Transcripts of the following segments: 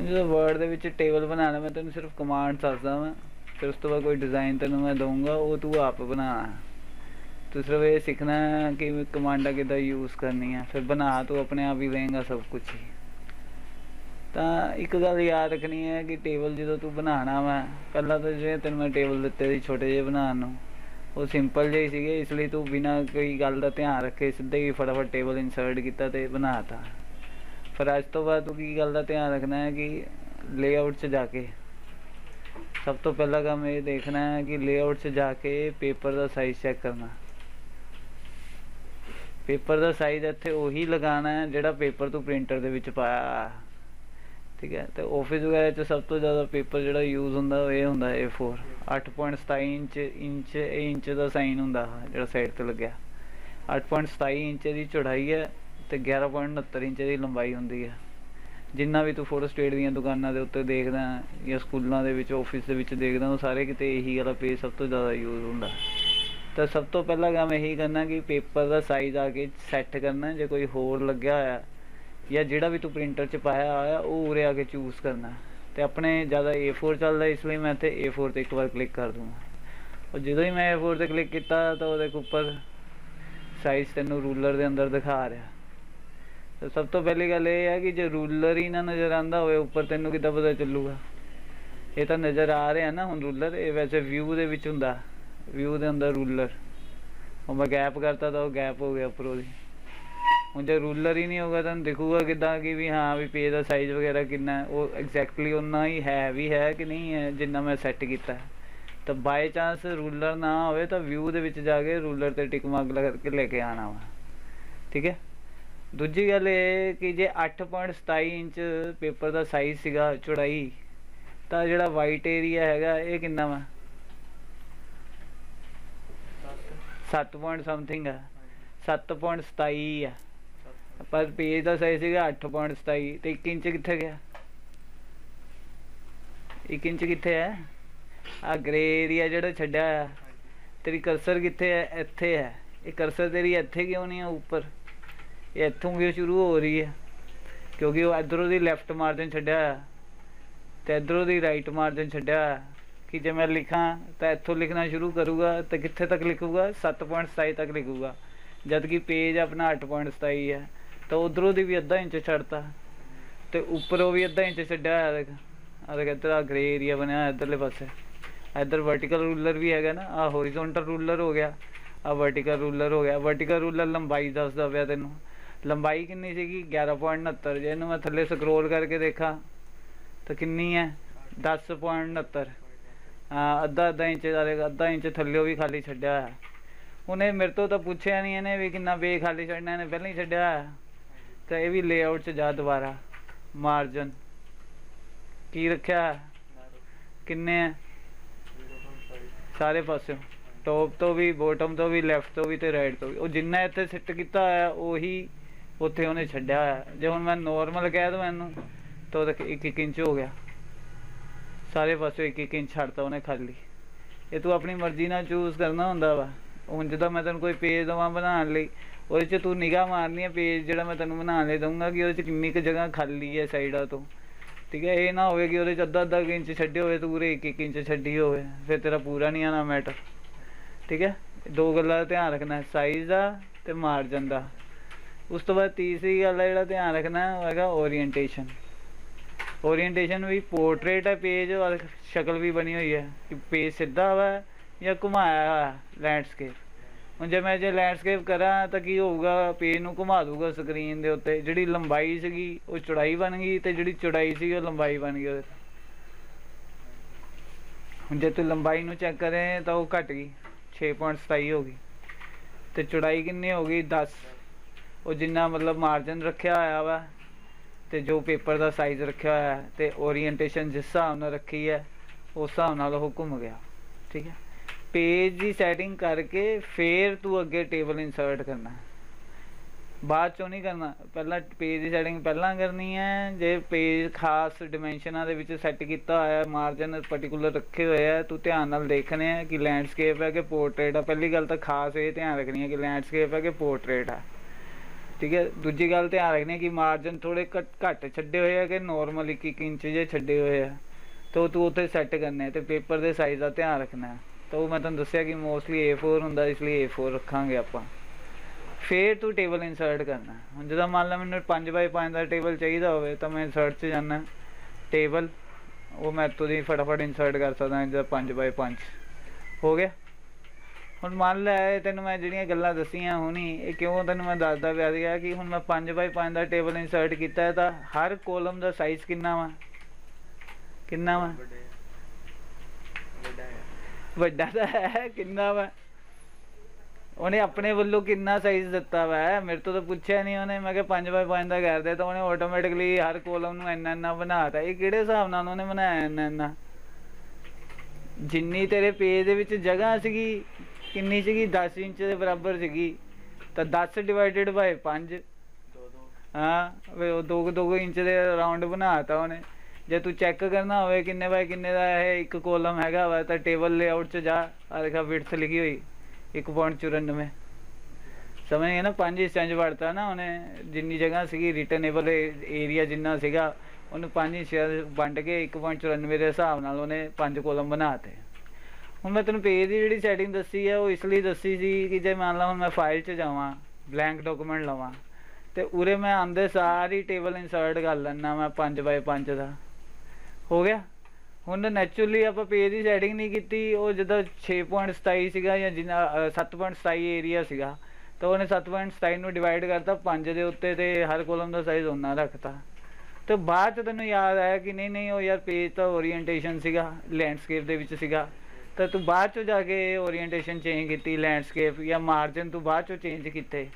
ਜਦੋਂ ਵਰਡ ਦੇ ਵਿੱਚ ਟੇਬਲ ਬਣਾਉਣਾ, ਮੈਂ ਤੈਨੂੰ ਸਿਰਫ ਕਮਾਂਡ ਦੱਸਦਾ ਮੈਂ ਫਿਰ ਉਸ ਤੋਂ ਬਾਅਦ ਕੋਈ ਡਿਜ਼ਾਈਨ ਤੈਨੂੰ ਮੈਂ ਦਊਂਗਾ, ਉਹ ਤੂੰ ਆਪ ਬਣਾ ਤੂੰ ਸਿਰਫ ਇਹ ਸਿੱਖਣਾ ਕਿ ਕਮਾਂਡਾਂ ਕਿੱਦਾਂ ਯੂਜ਼ ਕਰਨੀਆਂ ਫਿਰ ਬਣਾ, ਤੂੰ ਆਪਣੇ ਆਪ ਹੀ ਲਏਗਾ ਸਭ ਕੁਝ ਹੀ। ਤਾਂ ਇੱਕ ਗੱਲ ਯਾਦ ਰੱਖਣੀ ਹੈ ਕਿ ਟੇਬਲ ਜਦੋਂ ਤੂੰ ਬਣਾਉਣਾ ਵਾ, ਪਹਿਲਾਂ ਤਾਂ ਜਿਹੜੇ ਤੈਨੂੰ ਮੈਂ ਟੇਬਲ ਦਿੱਤੇ ਸੀ ਛੋਟੇ ਜਿਹੇ ਬਣਾਉਣ ਨੂੰ, ਉਹ ਸਿੰਪਲ ਜਿਹੇ ਸੀਗੇ, ਇਸ ਲਈ ਤੂੰ ਬਿਨਾਂ ਕੋਈ ਗੱਲ ਦਾ ਧਿਆਨ ਰੱਖੇ ਸਿੱਧੇ ਹੀ ਫਟਾਫਟ ਟੇਬਲ ਇਨਸਰਟ ਕੀਤਾ ਤੇ ਬਣਾਤਾ ਪਰ ਅੱਜ ਤੋਂ ਬਾਅਦ ਤੂੰ ਕੀ ਗੱਲ ਦਾ ਧਿਆਨ ਰੱਖਣਾ ਹੈ ਕਿ ਲੇਆਊਟ 'ਚ ਜਾ ਕੇ ਸਭ ਤੋਂ ਪਹਿਲਾ ਕੰਮ ਇਹ ਦੇਖਣਾ ਹੈ ਕਿ ਲੇਆਊਟ 'ਚ ਜਾ ਕੇ ਪੇਪਰ ਦਾ ਸਾਈਜ਼ ਚੈੱਕ ਕਰਨਾ। ਪੇਪਰ ਦਾ ਸਾਈਜ਼ ਇੱਥੇ ਉਹੀ ਲਗਾਉਣਾ ਹੈ ਜਿਹੜਾ ਪੇਪਰ ਤੂੰ ਪ੍ਰਿੰਟਰ ਦੇ ਵਿੱਚ ਪਾਇਆ ਠੀਕ ਹੈ, ਤੇ ਆਫਿਸ ਵਗੈਰਾ 'ਚ ਸਭ ਤੋਂ ਜ਼ਿਆਦਾ ਪੇਪਰ ਜਿਹੜਾ ਯੂਜ਼ ਹੁੰਦਾ ਉਹ ਇਹ ਹੁੰਦਾ A4 8.27 ਇੰਚ ਇੰਚ ਇਹ ਇੰਚ ਦਾ ਸਾਈਨ ਹੁੰਦਾ ਜਿਹੜਾ ਸਾਈਡ ਤੇ ਲੱਗਿਆ। 8.27 ਇੰਚ ਦੀ ਚੌੜਾਈ ਹੈ। ਤੇ 11.69 ਇੰਚ ਦੀ ਲੰਬਾਈ ਹੁੰਦੀ ਹੈ ਜਿੰਨਾ ਵੀ ਤੂੰ ਫੋਟੋ ਸਟੇਟ ਦੀਆਂ ਦੁਕਾਨਾਂ ਦੇ ਉੱਤੇ ਦੇਖਦਾ ਜਾਂ ਸਕੂਲਾਂ ਦੇ ਵਿੱਚ ਆਫਿਸ ਦੇ ਵਿੱਚ ਦੇਖਦਾ, ਉਹ ਸਾਰੇ ਕਿਤੇ ਇਹੀ ਵਾਲਾ ਪੇਜ ਸਭ ਤੋਂ ਜ਼ਿਆਦਾ ਯੂਜ਼ ਹੁੰਦਾ। ਤਾਂ ਸਭ ਤੋਂ ਪਹਿਲਾ ਕੰਮ ਇਹੀ ਕਰਨਾ ਕਿ ਪੇਪਰ ਦਾ ਸਾਈਜ਼ ਆ ਕੇ ਸੈੱਟ ਕਰਨਾ, ਜੇ ਕੋਈ ਹੋਰ ਲੱਗਿਆ ਹੋਇਆ ਜਾਂ ਜਿਹੜਾ ਵੀ ਤੂੰ ਪ੍ਰਿੰਟਰ 'ਚ ਪਾਇਆ ਹੋਇਆ, ਉਹ ਉਰੇ ਆ ਕੇ ਚੂਜ਼ ਕਰਨਾ। ਤੇ ਆਪਣੇ ਜ਼ਿਆਦਾ A4 ਚੱਲਦਾ, ਇਸ ਲਈ ਮੈਂ ਇੱਥੇ A4 ਤੇ ਇੱਕ ਵਾਰ ਕਲਿੱਕ ਕਰ ਦੂੰਗਾ। ਉਹ ਜਦੋਂ ਹੀ ਮੈਂ A4 ਤੇ ਕਲਿੱਕ ਕੀਤਾ, ਤਾਂ ਉਹਦੇ ਉੱਪਰ ਸਾਈਜ਼ ਤੈਨੂੰ ਰੂਲਰ ਦੇ ਅੰਦਰ ਦਿਖਾ ਰਿਹਾ। ਸਭ ਤੋਂ ਪਹਿਲੀ ਗੱਲ ਇਹ ਹੈ ਕਿ ਜੇ ਰੂਲਰ ਹੀ ਨਾ ਨਜ਼ਰ ਆਂਦਾ ਹੋਵੇ, ਉੱਪਰ ਤੈਨੂੰ ਕਿੱਦਾਂ ਪਤਾ ਚੱਲੂਗਾ? ਇਹ ਤਾਂ ਨਜ਼ਰ ਆ ਰਿਹਾ ਨਾ ਹੁਣ ਰੂਲਰ, ਇਹ ਵੈਸੇ ਵਿਊ ਦੇ ਵਿੱਚ ਹੁੰਦਾ। ਵਿਊ ਦੇ ਅੰਦਰ ਰੂਲਰ। ਉਹ ਮੈਂ ਗੈਪ ਕਰਤਾ ਤਾਂ ਉਹ ਗੈਪ ਹੋ ਗਿਆ ਉੱਪਰੋਂ ਦੀ ਹੁਣ ਜੇ ਰੂਲਰ ਹੀ ਨਹੀਂ ਹੋਗਾ ਤਾਂ ਦਿਖੂਗਾ ਕਿਦਾਂ ਕਿ ਵੀ ਹਾਂ ਵੀ ਪੇਜ ਦਾ ਸਾਈਜ਼ ਵਗੈਰਾ ਕਿੰਨਾ ਉਹ ਐਗਜ਼ੈਕਟਲੀ ਉਨਾ ਹੀ ਹੈ ਵੀ ਹੈ ਕਿ ਨਹੀਂ ਹੈ, ਜਿੰਨਾ ਮੈਂ ਸੈੱਟ ਕੀਤਾ ਤਾਂ ਬਾਈ ਚਾਂਸ ਰੂਲਰ ਨਾ ਹੋਵੇ ਤਾਂ ਵਿਊ ਦੇ ਵਿੱਚ ਜਾ ਕੇ ਰੂਲਰ ਤੇ ਟਿਕ ਮਾਰਕ ਲਗਾ ਕੇ ਲੈ ਕੇ ਆਣਾ ਵਾ। ਠੀਕ ਹੈ? ਦੂਜੀ ਗੱਲ ਇਹ ਕਿ ਜੇ 8.27 ਇੰਚ ਪੇਪਰ ਦਾ ਸਾਈਜ਼ ਸੀਗਾ ਚੌੜਾਈ, ਤਾਂ ਜਿਹੜਾ ਵਾਈਟ ਏਰੀਆ ਹੈਗਾ, ਇਹ ਕਿੰਨਾ ਵਾ? 7 ਪੁਆਇੰਟ ਸਮਥਿੰਗ ਹੈ 7.27 ਆ। ਪਰ ਪੇਜ ਦਾ ਸਾਈਜ਼ ਸੀਗਾ 8.27 ਤੇ 1 ਇੰਚ ਕਿੱਥੇ ਗਿਆ? 1 ਇੰਚ ਕਿੱਥੇ ਹੈ ਆ ਗ੍ਰੇ ਏਰੀਆ ਜਿਹੜਾ ਛੱਡਿਆ ਆ, ਤੇਰੀ ਕਰਸਰ ਕਿੱਥੇ ਹੈ ਇੱਥੇ ਹੈ ਇਹ ਕਰਸਰ ਤੇਰੀ ਇੱਥੇ ਕਿਉਂ ਨਹੀਂ ਆ? ਉੱਪਰ। ਇੱਥੋਂ ਵੀ ਸ਼ੁਰੂ ਹੋ ਰਹੀ ਹੈ। ਕਿਉਂਕਿ ਉਹ ਇਧਰੋਂ ਦੀ ਲੈਫਟ ਮਾਰਜਨ ਛੱਡਿਆ ਆ ਤੇ ਇਧਰੋਂ ਦੀ ਰਾਈਟ ਮਾਰਜਨ ਛੱਡਿਆ। ਕਿ ਜੇ ਮੈਂ ਲਿਖਾਂ ਤਾਂ ਇੱਥੋਂ ਲਿਖਣਾ ਸ਼ੁਰੂ ਕਰੂਗਾ ਤਾਂ ਕਿੱਥੇ ਤੱਕ ਲਿਖੂਗਾ? 7.27 ਤੱਕ ਲਿਖੂਗਾ। ਜਦ ਕਿ ਪੇਜ ਆਪਣਾ 8.27 ਹੈ। ਤਾਂ ਉਧਰੋਂ ਦੀ ਵੀ ਅੱਧਾ ਇੰਚ ਛੱਡਤਾ। ਤੇ ਉੱਪਰੋਂ ਵੀ ਅੱਧਾ ਇੰਚ ਛੱਡਿਆ ਹੋਇਆ ਦੇਖ ਆ ਦੇਖ ਇੱਧਰ ਆ ਗ੍ਰੇ ਏਰੀਆ ਬਣਿਆ ਹੋਇਆ ਇੱਧਰਲੇ ਪਾਸੇ। ਇੱਧਰ ਵਰਟੀਕਲ ਰੂਲਰ ਵੀ ਹੈਗਾ ਨਾ ਆ ਹੋਰੀਜ਼ੋਨਟਲ ਰੂਲਰ ਹੋ ਗਿਆ ਆ ਵਰਟੀਕਲ ਰੂਲਰ ਹੋ ਗਿਆ। ਵਰਟੀਕਲ ਰੂਲਰ ਲੰਬਾਈ ਦੱਸਦਾ ਪਿਆ ਤੈਨੂੰ। ਲੰਬਾਈ ਕਿੰਨੀ ਸੀਗੀ? 11.69 ਜੇ ਇਹਨੂੰ ਮੈਂ ਥੱਲੇ ਸਕਰੋਲ ਕਰਕੇ ਦੇਖਾਂ, ਤਾਂ ਕਿੰਨੀ ਹੈ? 10.69 ਹਾਂ ਅੱਧਾ ਅੱਧਾ ਇੰਚ ਦਾ ਅੱਧਾ ਇੰਚ ਥੱਲਿਓ ਵੀ ਖਾਲੀ ਛੱਡਿਆ ਹੋਇਆ। ਉਹਨੇ ਮੇਰੇ ਤੋਂ ਤਾਂ ਪੁੱਛਿਆ ਨਹੀਂ ਇਹਨੇ ਵੀ ਕਿੰਨਾ ਬੇ ਖਾਲੀ ਛੱਡਣਾ, ਇਹਨੇ ਪਹਿਲਾਂ ਹੀ ਛੱਡਿਆ ਹੋਇਆ। ਤਾਂ ਇਹ ਵੀ ਲੇਆਊਟ 'ਚ ਜਾ ਦੁਬਾਰਾ। ਮਾਰਜਨ ਕੀ ਰੱਖਿਆ ਕਿੰਨੇ ਹੈ? ਸਾਰੇ ਪਾਸਿਓਂ। ਟੌਪ ਤੋਂ ਵੀ ਬੋਟਮ ਤੋਂ ਵੀ ਲੈਫਟ ਤੋਂ ਵੀ ਤੇ ਰਾਈਟ ਤੋਂ ਵੀ। ਉਹ ਜਿੰਨਾ ਇੱਥੇ ਸਿੱਟ ਕੀਤਾ ਹੋਇਆ, ਉਹੀ ਉੱਥੇ ਉਹਨੇ ਛੱਡਿਆ ਹੋਇਆ। ਜੇ ਹੁਣ ਮੈਂ ਨੋਰਮਲ ਕਹਿ ਦਵਾਂ ਇਹਨੂੰ, ਤਾਂ ਉਹਦਾ 1 ਇੰਚ ਹੋ ਗਿਆ। ਸਾਰੇ ਪਾਸੇ ਇੱਕ ਇੱਕ ਇੰਚ ਛੱਡਤਾ ਉਹਨੇ ਖਾਲੀ। ਇਹ ਤੂੰ ਆਪਣੀ ਮਰਜ਼ੀ ਨਾਲ ਚੂਜ਼ ਕਰਨਾ ਹੁੰਦਾ ਵਾ। ਹੁਣ ਜਦੋਂ ਮੈਂ ਤੈਨੂੰ ਕੋਈ ਪੇਜ ਦਵਾਂ ਬਣਾਉਣ ਲਈ, ਉਹਦੇ 'ਚ ਤੂੰ ਨਿਗਾਹ ਮਾਰਨੀ ਹੈ ਪੇਜ ਜਿਹੜਾ ਮੈਂ ਤੈਨੂੰ ਬਣਾਉਣ ਲਈ ਦਊਂਗਾ ਕਿ ਉਹਦੇ 'ਚ ਕਿੰਨੀ ਕੁ ਜਗ੍ਹਾ ਖਾਲੀ ਹੈ ਸਾਈਡਾਂ ਤੋਂ। ਠੀਕ ਹੈ, ਇਹ ਨਾ ਹੋਵੇ ਕਿ ਉਹਦੇ 'ਚ ਅੱਧਾ ਅੱਧਾ ਕੁ ਇੰਚ ਛੱਡੇ ਹੋਵੇ, ਤੂੰ ਪੂਰੇ ਇੱਕ ਇੰਚ ਛੱਡੀ ਹੋਵੇ। ਫਿਰ ਤੇਰਾ ਪੂਰਾ ਨਹੀਂ ਆਣਾ ਮੈਟਰ ਠੀਕ ਹੈ, ਦੋ ਗੱਲਾਂ ਦਾ ਧਿਆਨ ਰੱਖਣਾ ਸਾਈਜ਼ ਦਾ ਤੇ ਮਾਰਜਨ ਦਾ। ਉਸ ਤੋਂ ਬਾਅਦ ਤੀਸਰੀ ਗੱਲ ਹੈ ਜਿਹੜਾ ਧਿਆਨ ਰੱਖਣਾ ਉਹ ਹੈਗਾ ਓਰੀਐਂਟੇਸ਼ਨ ਓਰੀਐਂਟੇਸ਼ਨ ਵੀ ਪੋਰਟਰੇਟ ਹੈ ਪੇਜ ਔਰ ਸ਼ਕਲ ਵੀ ਬਣੀ ਹੋਈ ਹੈ ਕਿ ਪੇਜ ਸਿੱਧਾ ਵਾ ਜਾਂ ਘੁਮਾਇਆ ਹੋਇਆ ਲੈਂਡਸਕੇਪ ਹੁਣ ਜੇ ਮੈਂ ਜੇ ਲੈਂਡਸਕੇਪ ਕਰਾਂ ਤਾਂ ਕੀ ਹੋਊਗਾ ਪੇਜ ਨੂੰ ਘੁਮਾ ਦੂਗਾ ਸਕਰੀਨ ਦੇ ਉੱਤੇ, ਜਿਹੜੀ ਲੰਬਾਈ ਸੀਗੀ ਉਹ ਚੌੜਾਈ ਬਣ ਗਈ ਤੇ ਜਿਹੜੀ ਚੌੜਾਈ ਸੀ ਉਹ ਲੰਬਾਈ ਬਣ ਗਈ ਉਹਦੇ ਹੁਣ ਜੇ ਤੂੰ ਲੰਬਾਈ ਨੂੰ ਚੈੱਕ ਕਰੇ ਤਾਂ ਉਹ ਘਟ ਗਈ 6.27 ਹੋ ਗਈ। ਤੇ ਚੌੜਾਈ ਕਿੰਨੀ ਹੋ ਗਈ? 10 ਉਹ ਜਿੰਨਾ ਮਤਲਬ ਮਾਰਜਨ ਰੱਖਿਆ ਹੋਇਆ ਵਾ ਤੇ ਜੋ ਪੇਪਰ ਦਾ ਸਾਈਜ਼ ਰੱਖਿਆ ਹੋਇਆ ਹੈ ਤੇ ਓਰੀਐਂਟੇਸ਼ਨ ਜਿਸ ਹਿਸਾਬ ਨਾਲ ਰੱਖੀ ਹੈ, ਉਸ ਹਿਸਾਬ ਨਾਲ ਉਹ ਘੁੰਮ ਗਿਆ, ਠੀਕ ਹੈ। ਪੇਜ ਦੀ ਸੈਟਿੰਗ ਕਰਕੇ ਫੇਰ ਤੂੰ ਅੱਗੇ ਟੇਬਲ ਇਨਸਰਟ ਕਰਨਾ। ਬਾਅਦ ਚੋਂ ਨਹੀਂ ਕਰਨਾ, ਪਹਿਲਾਂ ਪੇਜ ਦੀ ਸੈਟਿੰਗ ਪਹਿਲਾਂ ਕਰਨੀ ਹੈ, ਜੇ ਪੇਜ ਖਾਸ ਡਾਈਮੈਂਸ਼ਨਾਂ ਦੇ ਵਿੱਚ ਸੈੱਟ ਕੀਤਾ ਹੋਇਆ ਮਾਰਜਨ ਪਾਰਟਿਕੂਲਰ ਰੱਖੇ ਹੋਏ ਆ, ਤੂੰ ਧਿਆਨ ਨਾਲ ਦੇਖਣੇ ਆ ਕਿ ਲੈਂਡਸਕੇਪ ਹੈ ਕਿ ਪੋਰਟਰੇਟ ਆ। ਪਹਿਲੀ ਗੱਲ ਤਾਂ ਖਾਸ ਇਹ ਧਿਆਨ ਰੱਖਣੀ ਹੈ ਕਿ ਲੈਂਡਸਕੇਪ ਹੈ ਕਿ ਪੋਰਟਰੇਟ ਆ। ਠੀਕ ਹੈ, ਦੂਜੀ ਗੱਲ ਧਿਆਨ ਰੱਖਣੀ ਕਿ ਮਾਰਜਨ ਥੋੜੇ ਘੱਟ ਛੱਡੇ ਹੋਏ ਆ ਕਿ ਨਾਰਮਲ 1 1 ਇੰਚ ਜੇ ਛੱਡੇ ਹੋਏ ਆ। ਤਾਂ ਉਹ ਤੂੰ ਉੱਥੇ ਸੈੱਟ ਕਰਨੇ ਆ ਤੇ ਪੇਪਰ ਦੇ ਸਾਈਜ਼ ਦਾ ਧਿਆਨ ਰੱਖਣਾ ਤਾਂ ਉਹ ਮੈਂ ਤੁਹਾਨੂੰ ਦੱਸਿਆ ਕਿ ਮੋਸਟਲੀ A4 ਹੁੰਦਾ, ਇਸ ਲਈ A4 ਰੱਖਾਂਗੇ ਆਪਾਂ। ਫੇਰ ਤੂੰ ਟੇਬਲ ਇਨਸਰਟ ਕਰਨਾ ਹੁਣ ਜਦੋਂ ਮੰਨ ਲਾ ਮੈਨੂੰ 5x5 ਦਾ ਟੇਬਲ ਚਾਹੀਦਾ ਹੋਵੇ, ਤਾਂ ਮੈਂ ਇਨਸਰਟ 'ਚ ਜਾਣਾ ਟੇਬਲ ਉਹ ਮੈਂ ਇੱਥੋਂ ਦੀ ਫਟਾਫਟ ਇਨਸਰਟ ਕਰ ਸਕਦਾ ਜਿੱਦਾਂ 5x5 ਹੋ ਗਿਆ? ਹੁਣ ਮੰਨ ਲੈ ਤੈਨੂੰ ਮੈਂ ਜਿਹੜੀਆਂ ਗੱਲਾਂ ਦੱਸੀਆਂ ਹੁਣੀ ਇਹ ਕਿਉਂ ਤੈਨੂੰ ਮੈਂ ਦੱਸਦਾ ਪਿਆ ਸੀਗਾ ਕਿ ਹੁਣ ਮੈਂ 5x5 ਦਾ ਟੇਬਲ ਇਨਸਰਟ ਕੀਤਾ ਹੈ ਤਾਂ ਹਰ ਕੋਲਮ ਦਾ ਸਾਈਜ਼ ਕਿੰਨਾ ਵਾ? ਕਿੰਨਾ ਵਾ? ਵੱਡਾ ਤਾਂ ਹੈ ਕਿੰਨਾ ਵਾ? ਉਹਨੇ ਆਪਣੇ ਵੱਲੋਂ ਕਿੰਨਾ ਸਾਈਜ਼ ਦਿੱਤਾ ਵਾ? ਮੇਰੇ ਤੋਂ ਤਾਂ ਪੁੱਛਿਆ ਨਹੀਂ ਉਹਨੇ ਮੈਂ ਕਿਹਾ 5x5 ਦਾ ਕਰਦੇ ਤਾਂ ਉਹਨੇ ਆਟੋਮੈਟਿਕਲੀ ਹਰ ਕੋਲਮ ਨੂੰ ਇੰਨਾ ਇੰਨਾ ਬਣਾਤਾ। ਇਹ ਕਿਹੜੇ ਹਿਸਾਬ ਨਾਲ ਉਹਨੇ ਬਣਾਇਆ ਇੰਨਾ ਇੰਨਾ? ਜਿੰਨੀ ਤੇਰੇ ਪੇਜ ਦੇ ਵਿੱਚ ਜਗ੍ਹਾ ਸੀਗੀ ਕਿੰਨੀ ਸੀਗੀ? 10 ਇੰਚ ਦੇ ਬਰਾਬਰ ਸੀਗੀ। ਤਾਂ 10 ਡਿਵਾਈਡਡ ਬਾਈ 5 ਹਾਂ, ਵੇ ਉਹ 2 2 ਇੰਚ ਦੇ ਰਾਉਂਡ ਬਣਾਤਾ ਉਹਨੇ। ਜੇ ਤੂੰ ਚੈੱਕ ਕਰਨਾ ਹੋਵੇ ਕਿੰਨੇ ਬਾਈ ਕਿੰਨੇ ਦਾ ਇਹ ਇੱਕ ਕੋਲਮ ਹੈਗਾ ਵਾ, ਤਾਂ ਟੇਬਲ ਲੇਆਊਟ 'ਚ ਜਾ ਆ ਦੇਖਾ ਵਿਡਥ ਲਿਖੀ ਹੋਈ 1.94 ਸਮਝ ਗਏ ਨਾ? 5 ਇੰਚ ਵੜਤਾ ਨਾ ਉਹਨੇ, ਜਿੰਨੀ ਜਗ੍ਹਾ ਸੀਗੀ ਰਿਟਰਨੇਬਲ ਏਰੀਆ ਜਿੰਨਾ ਸੀਗਾ, ਉਹਨੂੰ 5 ਇੰਚ ਵੰਡ ਕੇ 1.94 ਦੇ ਹਿਸਾਬ ਨਾਲ ਉਹਨੇ ਪੰਜ ਕੋਲਮ ਬਣਾਤੇ। ਹੁਣ ਮੈਂ ਤੈਨੂੰ ਪੇਜ ਦੀ ਜਿਹੜੀ ਸੈਟਿੰਗ ਦੱਸੀ ਹੈ ਉਹ ਇਸ ਲਈ ਦੱਸੀ ਸੀ ਕਿ ਜੇ ਮੰਨ ਲਾ ਹੁਣ ਮੈਂ ਫਾਈਲ 'ਚ ਜਾਵਾਂ ਬਲੈਂਕ ਡਾਕੂਮੈਂਟ ਲਵਾਂ ਤੇ ਉਰੇ ਮੈਂ ਆਂਦੇ ਸਾਰੀ ਟੇਬਲ ਇਨਸਰਟ ਕਰ ਲੈਣਾ ਮੈਂ 5x5 ਦਾ। ਹੋ ਗਿਆ? ਹੁਣ ਨੈਚੁਰਲੀ ਆਪਾਂ ਪੇਜ ਦੀ ਸੈਟਿੰਗ ਨਹੀਂ ਕੀਤੀ ਉਹ ਜਦੋਂ 6.27 ਸੀਗਾ ਜਾਂ ਜਿੰਨਾ ਅ, 7.27 ਏਰੀਆ ਸੀਗਾ ਤਾਂ ਉਹਨੇ 7.27 ਨੂੰ ਡਿਵਾਈਡ ਕਰਤਾ 5 ਦੇ ਉੱਤੇ ਤੇ ਹਰ ਕੋਲਮ ਦਾ ਸਾਈਜ਼ ਉਹਨਾਂ ਰੱਖਤਾ। ਤੇ ਬਾਅਦ ਚ ਤੈਨੂੰ ਯਾਦ ਆਇਆ ਕਿ ਨਹੀਂ ਨਹੀਂ ਉਹ ਯਾਰ ਪੇਜ ਤਾਂ ਓਰੀਐਂਟੇਸ਼ਨ ਸੀਗਾ ਲੈਂਡਸਕੇਪ ਦੇ ਵਿੱਚ ਸੀਗਾ। ਤਾਂ ਤੂੰ ਬਾਅਦ 'ਚੋਂ ਜਾ ਕੇ ਓਰੀਐਂਟੇਸ਼ਨ ਚੇਂਜ ਕੀਤੀ ਲੈਂਡਸਕੇਪ ਜਾਂ ਮਾਰਜਨ ਤੂੰ ਬਾਅਦ 'ਚੋਂ ਚੇਂਜ ਕੀਤੇ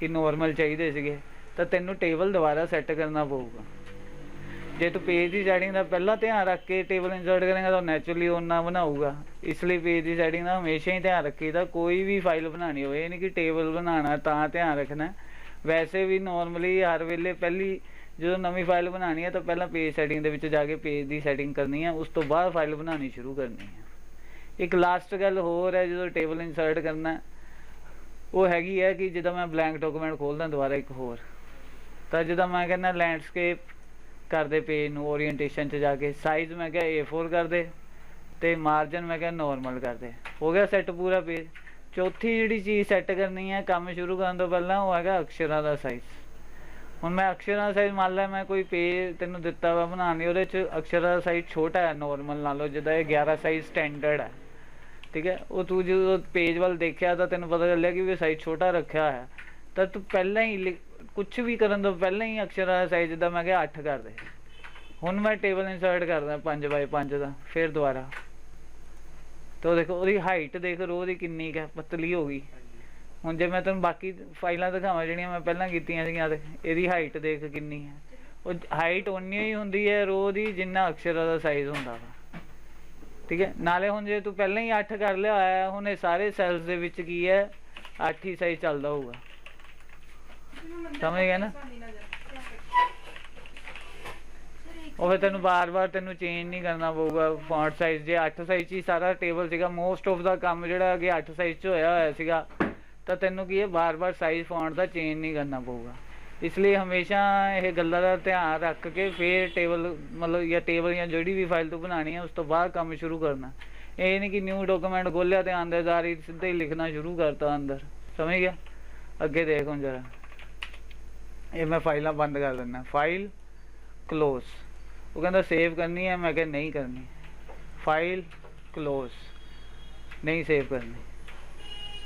ਕਿ ਨੋਰਮਲ ਚਾਹੀਦੇ ਸੀਗੇ, ਤਾਂ ਤੈਨੂੰ ਟੇਬਲ ਦੁਬਾਰਾ ਸੈੱਟ ਕਰਨਾ ਪਊਗਾ। ਜੇ ਤੂੰ ਪੇਜ ਦੀ ਸੈਟਿੰਗ ਦਾ ਪਹਿਲਾਂ ਧਿਆਨ ਰੱਖ ਕੇ ਟੇਬਲ ਇਨਸਰਟ ਕਰੇਗਾ ਤਾਂ ਨੈਚੁਰਲੀ ਉਹਨਾਂ ਬਣਾਊਗਾ। ਇਸ ਲਈ ਪੇਜ ਦੀ ਸੈਟਿੰਗ ਦਾ ਹਮੇਸ਼ਾ ਹੀ ਧਿਆਨ ਰੱਖੀਦਾ ਕੋਈ ਵੀ ਫਾਈਲ ਬਣਾਉਣੀ ਹੋਵੇ, ਇਹ ਨਹੀਂ ਕਿ ਟੇਬਲ ਬਣਾਉਣਾ, ਤਾਂ ਧਿਆਨ ਰੱਖਣਾ। ਵੈਸੇ ਵੀ ਨਾਰਮਲੀ ਹਰ ਵੇਲੇ ਪਹਿਲੀ ਜਦੋਂ ਨਵੀਂ ਫਾਈਲ ਬਣਾਉਣੀ ਹੈ ਤਾਂ ਪਹਿਲਾਂ ਪੇਜ ਸੈਟਿੰਗ ਦੇ ਵਿੱਚ ਜਾ ਕੇ ਪੇਜ ਦੀ ਸੈਟਿੰਗ ਕਰਨੀ ਹੈ, ਉਸ ਤੋਂ ਬਾਅਦ ਫਾਈਲ ਬਣਾਉਣੀ ਸ਼ੁਰੂ ਕਰਨੀ ਹੈ। ਇੱਕ ਲਾਸਟ ਗੱਲ ਹੋਰ ਹੈ, ਜਦੋਂ ਟੇਬਲ ਇਨਸਰਟ ਕਰਨਾ ਉਹ ਹੈਗੀ ਹੈ ਕਿ ਜਦੋਂ ਮੈਂ ਬਲੈਂਕ ਡਾਕੂਮੈਂਟ ਖੋਲਦਾ, ਦੁਬਾਰਾ ਇੱਕ ਹੋਰ। ਤਾਂ ਜਦੋਂ ਮੈਂ ਕਹਿੰਦਾ ਲੈਂਡਸਕੇਪ ਕਰਦੇ ਪੇਜ ਨੂੰ ਓਰੀਐਂਟੇਸ਼ਨ 'ਚ ਜਾ ਕੇ ਸਾਈਜ਼ ਮੈਂ ਕਿਹਾ A4 ਕਰ ਦੇ ਤੇ ਮਾਰਜਨ ਮੈਂ ਕਿਹਾ ਨਾਰਮਲ ਕਰ ਦੇ ਹੋ ਗਿਆ ਸੈੱਟ ਪੂਰਾ ਪੇਜ ਚੌਥੀ ਜਿਹੜੀ ਚੀਜ਼ ਸੈੱਟ ਕਰਨੀ ਹੈ, ਕੰਮ ਸ਼ੁਰੂ ਕਰਨ ਤੋਂ ਪਹਿਲਾਂ ਉਹ ਹੈਗਾ ਅਕਸ਼ਰਾਂ ਦਾ ਸਾਈਜ਼ ਹੁਣ ਮੈਂ ਅਕਸ਼ਰਾਂ ਦਾ ਸਾਈਜ਼ ਮੰਨ ਲਿਆ, ਮੈਂ ਕੋਈ ਪੇਜ ਤੈਨੂੰ ਦਿੱਤਾ ਵਾ ਬਣਾਉਣ ਲਈ, ਉਹਦੇ 'ਚ ਅਕਸ਼ਰਾਂ ਦਾ ਸਾਈਜ਼ ਛੋਟਾ ਹੈ ਨਾਰਮਲ ਨਾਲੋਂ ਜਿੱਦਾਂ ਇਹ 11 ਸਾਈਜ਼ ਸਟੈਂਡਰਡ ਹੈ। ਠੀਕ ਹੈ? ਉਹ ਤੂੰ ਜਦੋਂ ਪੇਜ ਵੱਲ ਦੇਖਿਆ ਤਾਂ ਤੈਨੂੰ ਪਤਾ ਚੱਲਿਆ ਕਿ ਵੀ ਸਾਈਜ਼ ਛੋਟਾ ਰੱਖਿਆ ਹੈ ਤਾਂ ਤੂੰ ਪਹਿਲਾਂ ਹੀ ਕੁਝ ਵੀ ਕਰਨ ਤੋਂ ਪਹਿਲਾਂ ਹੀ ਅਕਸ਼ਰਾਂ ਦਾ ਸਾਈਜ਼ ਜਿੱਦਾਂ ਮੈਂ ਕਿਹਾ 8 ਕਰ ਦੇ। ਹੁਣ ਮੈਂ ਟੇਬਲ ਇਨਸਰਟ ਕਰਦਾ 5 ਬਾਈ 5 ਦਾ, ਫਿਰ ਦੁਬਾਰਾ। ਤੋ ਦੇਖੋ, ਉਹਦੀ ਹਾਈਟ ਦੇਖ ਰੋ ਦੀ ਕਿੰਨੀ ਕੁ ਹੈ, ਪਤਲੀ ਹੋ ਗਈ। ਹੁਣ ਜੇ ਮੈਂ ਤੈਨੂੰ ਬਾਕੀ ਫਾਈਲਾਂ ਦਿਖਾਵਾਂ, ਜਿਹੜੀਆਂ ਮੈਂ ਪਹਿਲਾਂ ਕੀਤੀਆਂ ਸੀਗੀਆਂ ਤੇ, ਇਹਦੀ ਹਾਈਟ ਦੇਖ ਕਿੰਨੀ ਹੈ। ਉਹ ਹਾਈਟ ਓਨੀ ਹੀ ਹੁੰਦੀ ਹੈ ਰੋ ਦੀ, ਜਿੰਨਾ ਅਕਸ਼ਰ ਦਾ ਸਾਈਜ਼ ਹੁੰਦਾ ਵਾ। ਠੀਕ ਹੈ? ਨਾਲੇ ਹੁਣ ਜੇ ਤੂੰ ਪਹਿਲਾਂ ਹੀ 8 ਕਰ ਲਿਆ ਹੋਇਆ, ਹੁਣ ਇਹ ਸਾਰੇ ਸੈਲਸ ਦੇ ਵਿੱਚ ਕੀ ਹੈ? 8 ਹੀ ਸਾਈਜ਼ ਚੱਲਦਾ ਹੋਊਗਾ। ਸਮਝ ਗਿਆ ਨਾ? ਉਹ ਫਿਰ ਤੈਨੂੰ ਬਾਰ-ਬਾਰ ਤੈਨੂੰ ਚੇਂਜ ਨਹੀਂ ਕਰਨਾ ਪਊਗਾ। ਫੌਂਟ ਸਾਈਜ਼ ਜੇ 8 ਸਾਈਜ਼ 'ਚ ਹੀ ਸਾਰਾ ਟੇਬਲ ਸੀਗਾ ਮੋਸਟ ਆਫ ਦਾ ਕੰਮ ਜਿਹੜਾ ਕਿ 8 ਸਾਈਜ਼ 'ਚ ਹੋਇਆ ਹੋਇਆ ਸੀਗਾ, ਤਾਂ ਤੈਨੂੰ ਕੀ ਹੈ? ਬਾਰ-ਬਾਰ ਸਾਈਜ਼ ਫੌਂਟ ਦਾ ਚੇਂਜ ਨਹੀਂ ਕਰਨਾ ਪਊਗਾ। ਇਸ ਲਈ ਹਮੇਸ਼ਾ ਇਹ ਗੱਲਾਂ ਦਾ ਧਿਆਨ ਰੱਖ ਕੇ ਫਿਰ ਟੇਬਲ, ਮਤਲਬ ਜਾਂ ਟੇਬਲ ਜਾਂ ਜਿਹੜੀ ਵੀ ਫਾਈਲ ਤੂੰ ਬਣਾਣੀ ਹੈ ਉਸ ਤੋਂ ਬਾਅਦ ਕੰਮ ਸ਼ੁਰੂ ਕਰਨਾ। ਇਹ ਨਹੀਂ ਕਿ ਨਿਊ ਡਾਕੂਮੈਂਟ ਖੋਲਿਆ ਤੇ ਆਂਦੇ ਸਾਰੀ ਸਿੱਧਾ ਹੀ ਲਿਖਣਾ ਸ਼ੁਰੂ ਕਰਤਾ ਅੰਦਰ। ਸਮਝ ਗਿਆ? ਅੱਗੇ ਦੇਖ ਹੁਣ ਜਰਾ। ਇਹ ਮੈਂ ਫਾਈਲਾਂ ਬੰਦ ਕਰ ਦਿੰਦਾ। ਫਾਈਲ ਕਲੋਜ਼ ਉਹ ਕਹਿੰਦਾ ਸੇਵ ਕਰਨੀ ਹੈ ਮੈਂ ਕਿਹਾ ਨਹੀਂ ਕਰਨੀ। ਫਾਈਲ ਕਲੋਜ਼ ਨਹੀਂ ਸੇਵ ਕਰਨੀ।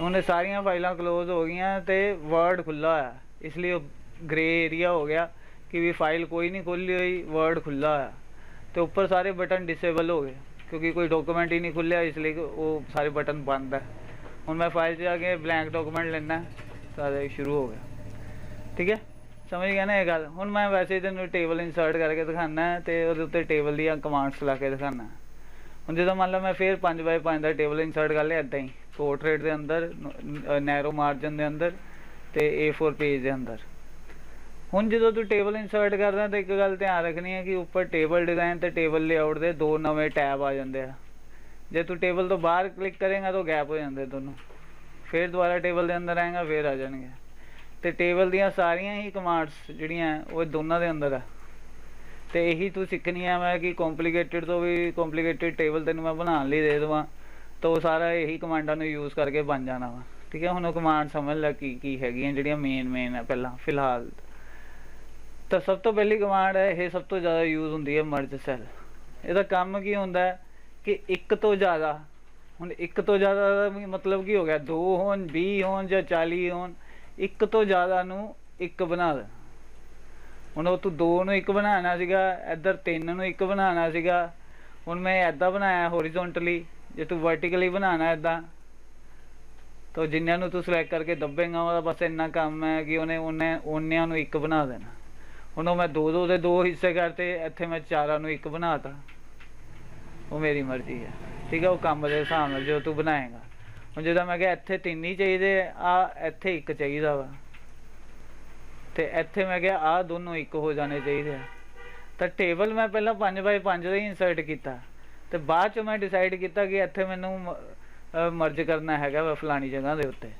ਹੁਣ ਇਹ ਸਾਰੀਆਂ ਫਾਈਲਾਂ ਕਲੋਜ਼ ਹੋ ਗਈਆਂ ਤੇ ਵਰਡ ਖੁੱਲਾ ਹੋਇਆ। ਇਸ ਲਈ ਉਹ ਗ੍ਰੇ ਏਰੀਆ ਹੋ ਗਿਆ ਕਿ ਵੀ ਫਾਈਲ ਕੋਈ ਨਹੀਂ ਖੁੱਲੀ ਹੋਈ ਵਰਡ ਖੁੱਲਾ ਹੋਇਆ। ਤੇ ਉੱਪਰ ਸਾਰੇ ਬਟਨ ਡਿਸੇਬਲ ਹੋ ਗਏ, ਕਿਉਂਕਿ ਕੋਈ ਡਾਕੂਮੈਂਟ ਹੀ ਨਹੀਂ ਖੁੱਲਿਆ ਇਸ ਲਈ ਉਹ ਸਾਰੇ ਬਟਨ ਬੰਦ ਹੁਣ ਮੈਂ ਫਾਈਲ 'ਚ ਜਾ ਕੇ ਬਲੈਂਕ ਡਾਕੂਮੈਂਟ ਲੈਣਾ ਸਾਰੇ ਸ਼ੁਰੂ ਹੋ ਗਿਆ। ਠੀਕ ਹੈ? ਸਮਝ ਗਿਆ ਨਾ ਇਹ ਗੱਲ? ਹੁਣ ਮੈਂ ਵੈਸੇ ਹੀ ਤੈਨੂੰ ਟੇਬਲ ਇਨਸਰਟ ਕਰਕੇ ਦਿਖਾਣਾ ਤੇ ਉਹਦੇ ਉੱਤੇ ਟੇਬਲ ਦੀਆਂ ਕਮਾਂਡਸ ਲਾ ਕੇ ਦਿਖਾਣਾ ਹੁਣ ਜਦੋਂ ਮੰਨ ਲਓ ਮੈਂ ਫੇਰ 5x5 ਦਾ ਟੇਬਲ ਇਨਸਰਟ ਕਰ ਲਿਆ ਇਦਾਂ ਹੀ। ਪੋਰਟਰੇਟ ਦੇ ਅੰਦਰ ਨੈਰੋ ਮਾਰਜਨ ਦੇ ਅੰਦਰ ਤੇ A4 ਪੇਜ ਦੇ ਅੰਦਰ। ਹੁਣ ਜਦੋਂ ਤੂੰ ਟੇਬਲ ਇਨਸਰਟ ਕਰਦਾ ਤਾਂ ਇੱਕ ਗੱਲ ਧਿਆਨ ਰੱਖਣੀ ਹੈ ਕਿ ਉੱਪਰ ਟੇਬਲ ਡਿਜ਼ਾਈਨ ਤੇ ਟੇਬਲ ਲੇਆਊਟ ਦੇ ਦੋ ਨਵੇਂ ਟੈਬ ਆ ਜਾਂਦੇ ਆ। ਜੇ ਤੂੰ ਟੇਬਲ ਤੋਂ ਬਾਹਰ ਕਲਿੱਕ ਕਰੇਗਾ ਤਾਂ ਗੈਪ ਹੋ ਜਾਂਦੇ ਦੋਨੋਂ ਫਿਰ ਦੁਬਾਰਾ ਟੇਬਲ ਦੇ ਅੰਦਰ ਆਏਗਾ, ਫਿਰ ਆ ਜਾਣਗੇ। ਤੇ ਟੇਬਲ ਦੀਆਂ ਸਾਰੀਆਂ ਹੀ ਕਮਾਂਡਸ ਜਿਹੜੀਆਂ ਉਹ ਦੋਨਾਂ ਦੇ ਅੰਦਰ ਆ। ਤੇ ਇਹੀ ਤੂੰ ਸਿੱਖਣੀ ਆ ਮੈਂ ਕਿ ਕੰਪਲਿਕੇਟਡ ਤੋਂ ਵੀ ਕੰਪਲਿਕੇਟਡ ਟੇਬਲ ਤੈਨੂੰ ਮੈਂ ਬਣਾਉਣ ਲਈ ਦੇ ਦੇਵਾਂ, ਤਾਂ ਉਹ ਸਾਰਾ ਇਹੀ ਕਮਾਂਡਾਂ ਨੂੰ ਯੂਜ਼ ਕਰਕੇ ਬਣ ਜਾਣਾ ਵਾ। ਠੀਕ ਹੈ, ਹੁਣ ਉਹ ਕਮਾਂਡ ਸਮਝ ਲੈ ਕੀ ਕੀ ਹੈਗੀਆਂ ਜਿਹੜੀਆਂ ਮੇਨ ਮੇਨ ਆ ਪਹਿਲਾਂ, ਫਿਲਹਾਲ। ਤਾਂ ਸਭ ਤੋਂ ਪਹਿਲੀ ਕਮਾਂਡ ਹੈ, ਇਹ ਸਭ ਤੋਂ ਜ਼ਿਆਦਾ ਯੂਜ਼ ਹੁੰਦੀ ਹੈ ਮਰਜ ਸੈੱਲ। ਇਹਦਾ ਕੰਮ ਕੀ ਹੁੰਦਾ ਹੈ ਕਿ ਇੱਕ ਤੋਂ ਜ਼ਿਆਦਾ, ਹੁਣ ਇੱਕ ਤੋਂ ਜ਼ਿਆਦਾ ਦਾ ਮਤਲਬ ਕੀ ਹੋ ਗਿਆ, ਦੋ ਹੋਣ 20 ਹੋਣ ਜਾਂ 40 ਹੋਣ, ਇੱਕ ਤੋਂ ਜ਼ਿਆਦਾ ਨੂੰ ਇੱਕ ਬਣਾ ਦੇ। ਹੁਣ ਉਹ ਤੂੰ ਦੋ ਨੂੰ ਇੱਕ ਬਣਾਉਣਾ ਸੀਗਾ, ਇੱਧਰ ਤਿੰਨ ਨੂੰ ਇੱਕ ਬਣਾਉਣਾ ਸੀਗਾ, ਹੁਣ ਮੈਂ ਐਦਾਂ ਬਣਾਇਆ ਹੋਰੀਜ਼ੋਨਟਲੀ ਜੇ ਤੂੰ ਵਰਟੀਕਲੀ ਬਣਾਉਣਾ ਐਦਾਂ ਤਾਂ ਜਿੰਨਿਆਂ ਨੂੰ ਤੂੰ ਸਿਲੈਕਟ ਕਰਕੇ ਦੱਬੇਗਾ, ਉਹਦਾ ਬਸ ਇੰਨਾ ਕੰਮ ਹੈ ਕਿ ਉਹਨੇ ਉਹਨੇ ਉਹਨਿਆਂ ਨੂੰ ਇੱਕ ਬਣਾ ਦੇਣਾ। ਹੁਣ ਉਹ ਮੈਂ ਦੋ ਦੋ ਦੇ ਦੋ ਹਿੱਸੇ ਕਰਤੇ, ਇੱਥੇ ਮੈਂ ਚਾਰਾਂ ਨੂੰ ਇੱਕ ਬਣਾਤਾ। ਉਹ ਮੇਰੀ ਮਰਜ਼ੀ ਹੈ ਠੀਕ ਹੈ ਉਹ ਕੰਮ ਦੇ ਹਿਸਾਬ ਨਾਲ ਜੋ ਤੂੰ ਬਣਾਏਗਾ। ਹੁਣ ਜਦੋਂ ਮੈਂ ਕਿਹਾ ਇੱਥੇ ਤਿੰਨ ਹੀ ਚਾਹੀਦੇ, ਆ ਇੱਥੇ ਇੱਕ ਚਾਹੀਦਾ ਵਾ। ਤੇ ਇੱਥੇ ਮੈਂ ਕਿਹਾ ਆ ਦੋਨੋਂ ਇੱਕ ਹੋ ਜਾਣੇ ਚਾਹੀਦੇ ਆ। ਤਾਂ ਟੇਬਲ ਮੈਂ ਪਹਿਲਾਂ 5 ਬਾਈ 5 ਦਾ ਹੀ ਇਨਸਰਟ ਕੀਤਾ। ਤੇ ਬਾਅਦ ਚ ਮੈਂ ਡਿਸਾਈਡ ਕੀਤਾ ਕਿ ਇੱਥੇ ਮੈਨੂੰ ਮਰਜ ਕਰਨਾ ਹੈਗਾ ਵਾ ਫਲਾਣੀ ਜਗ੍ਹਾ ਦੇ ਉੱਤੇ।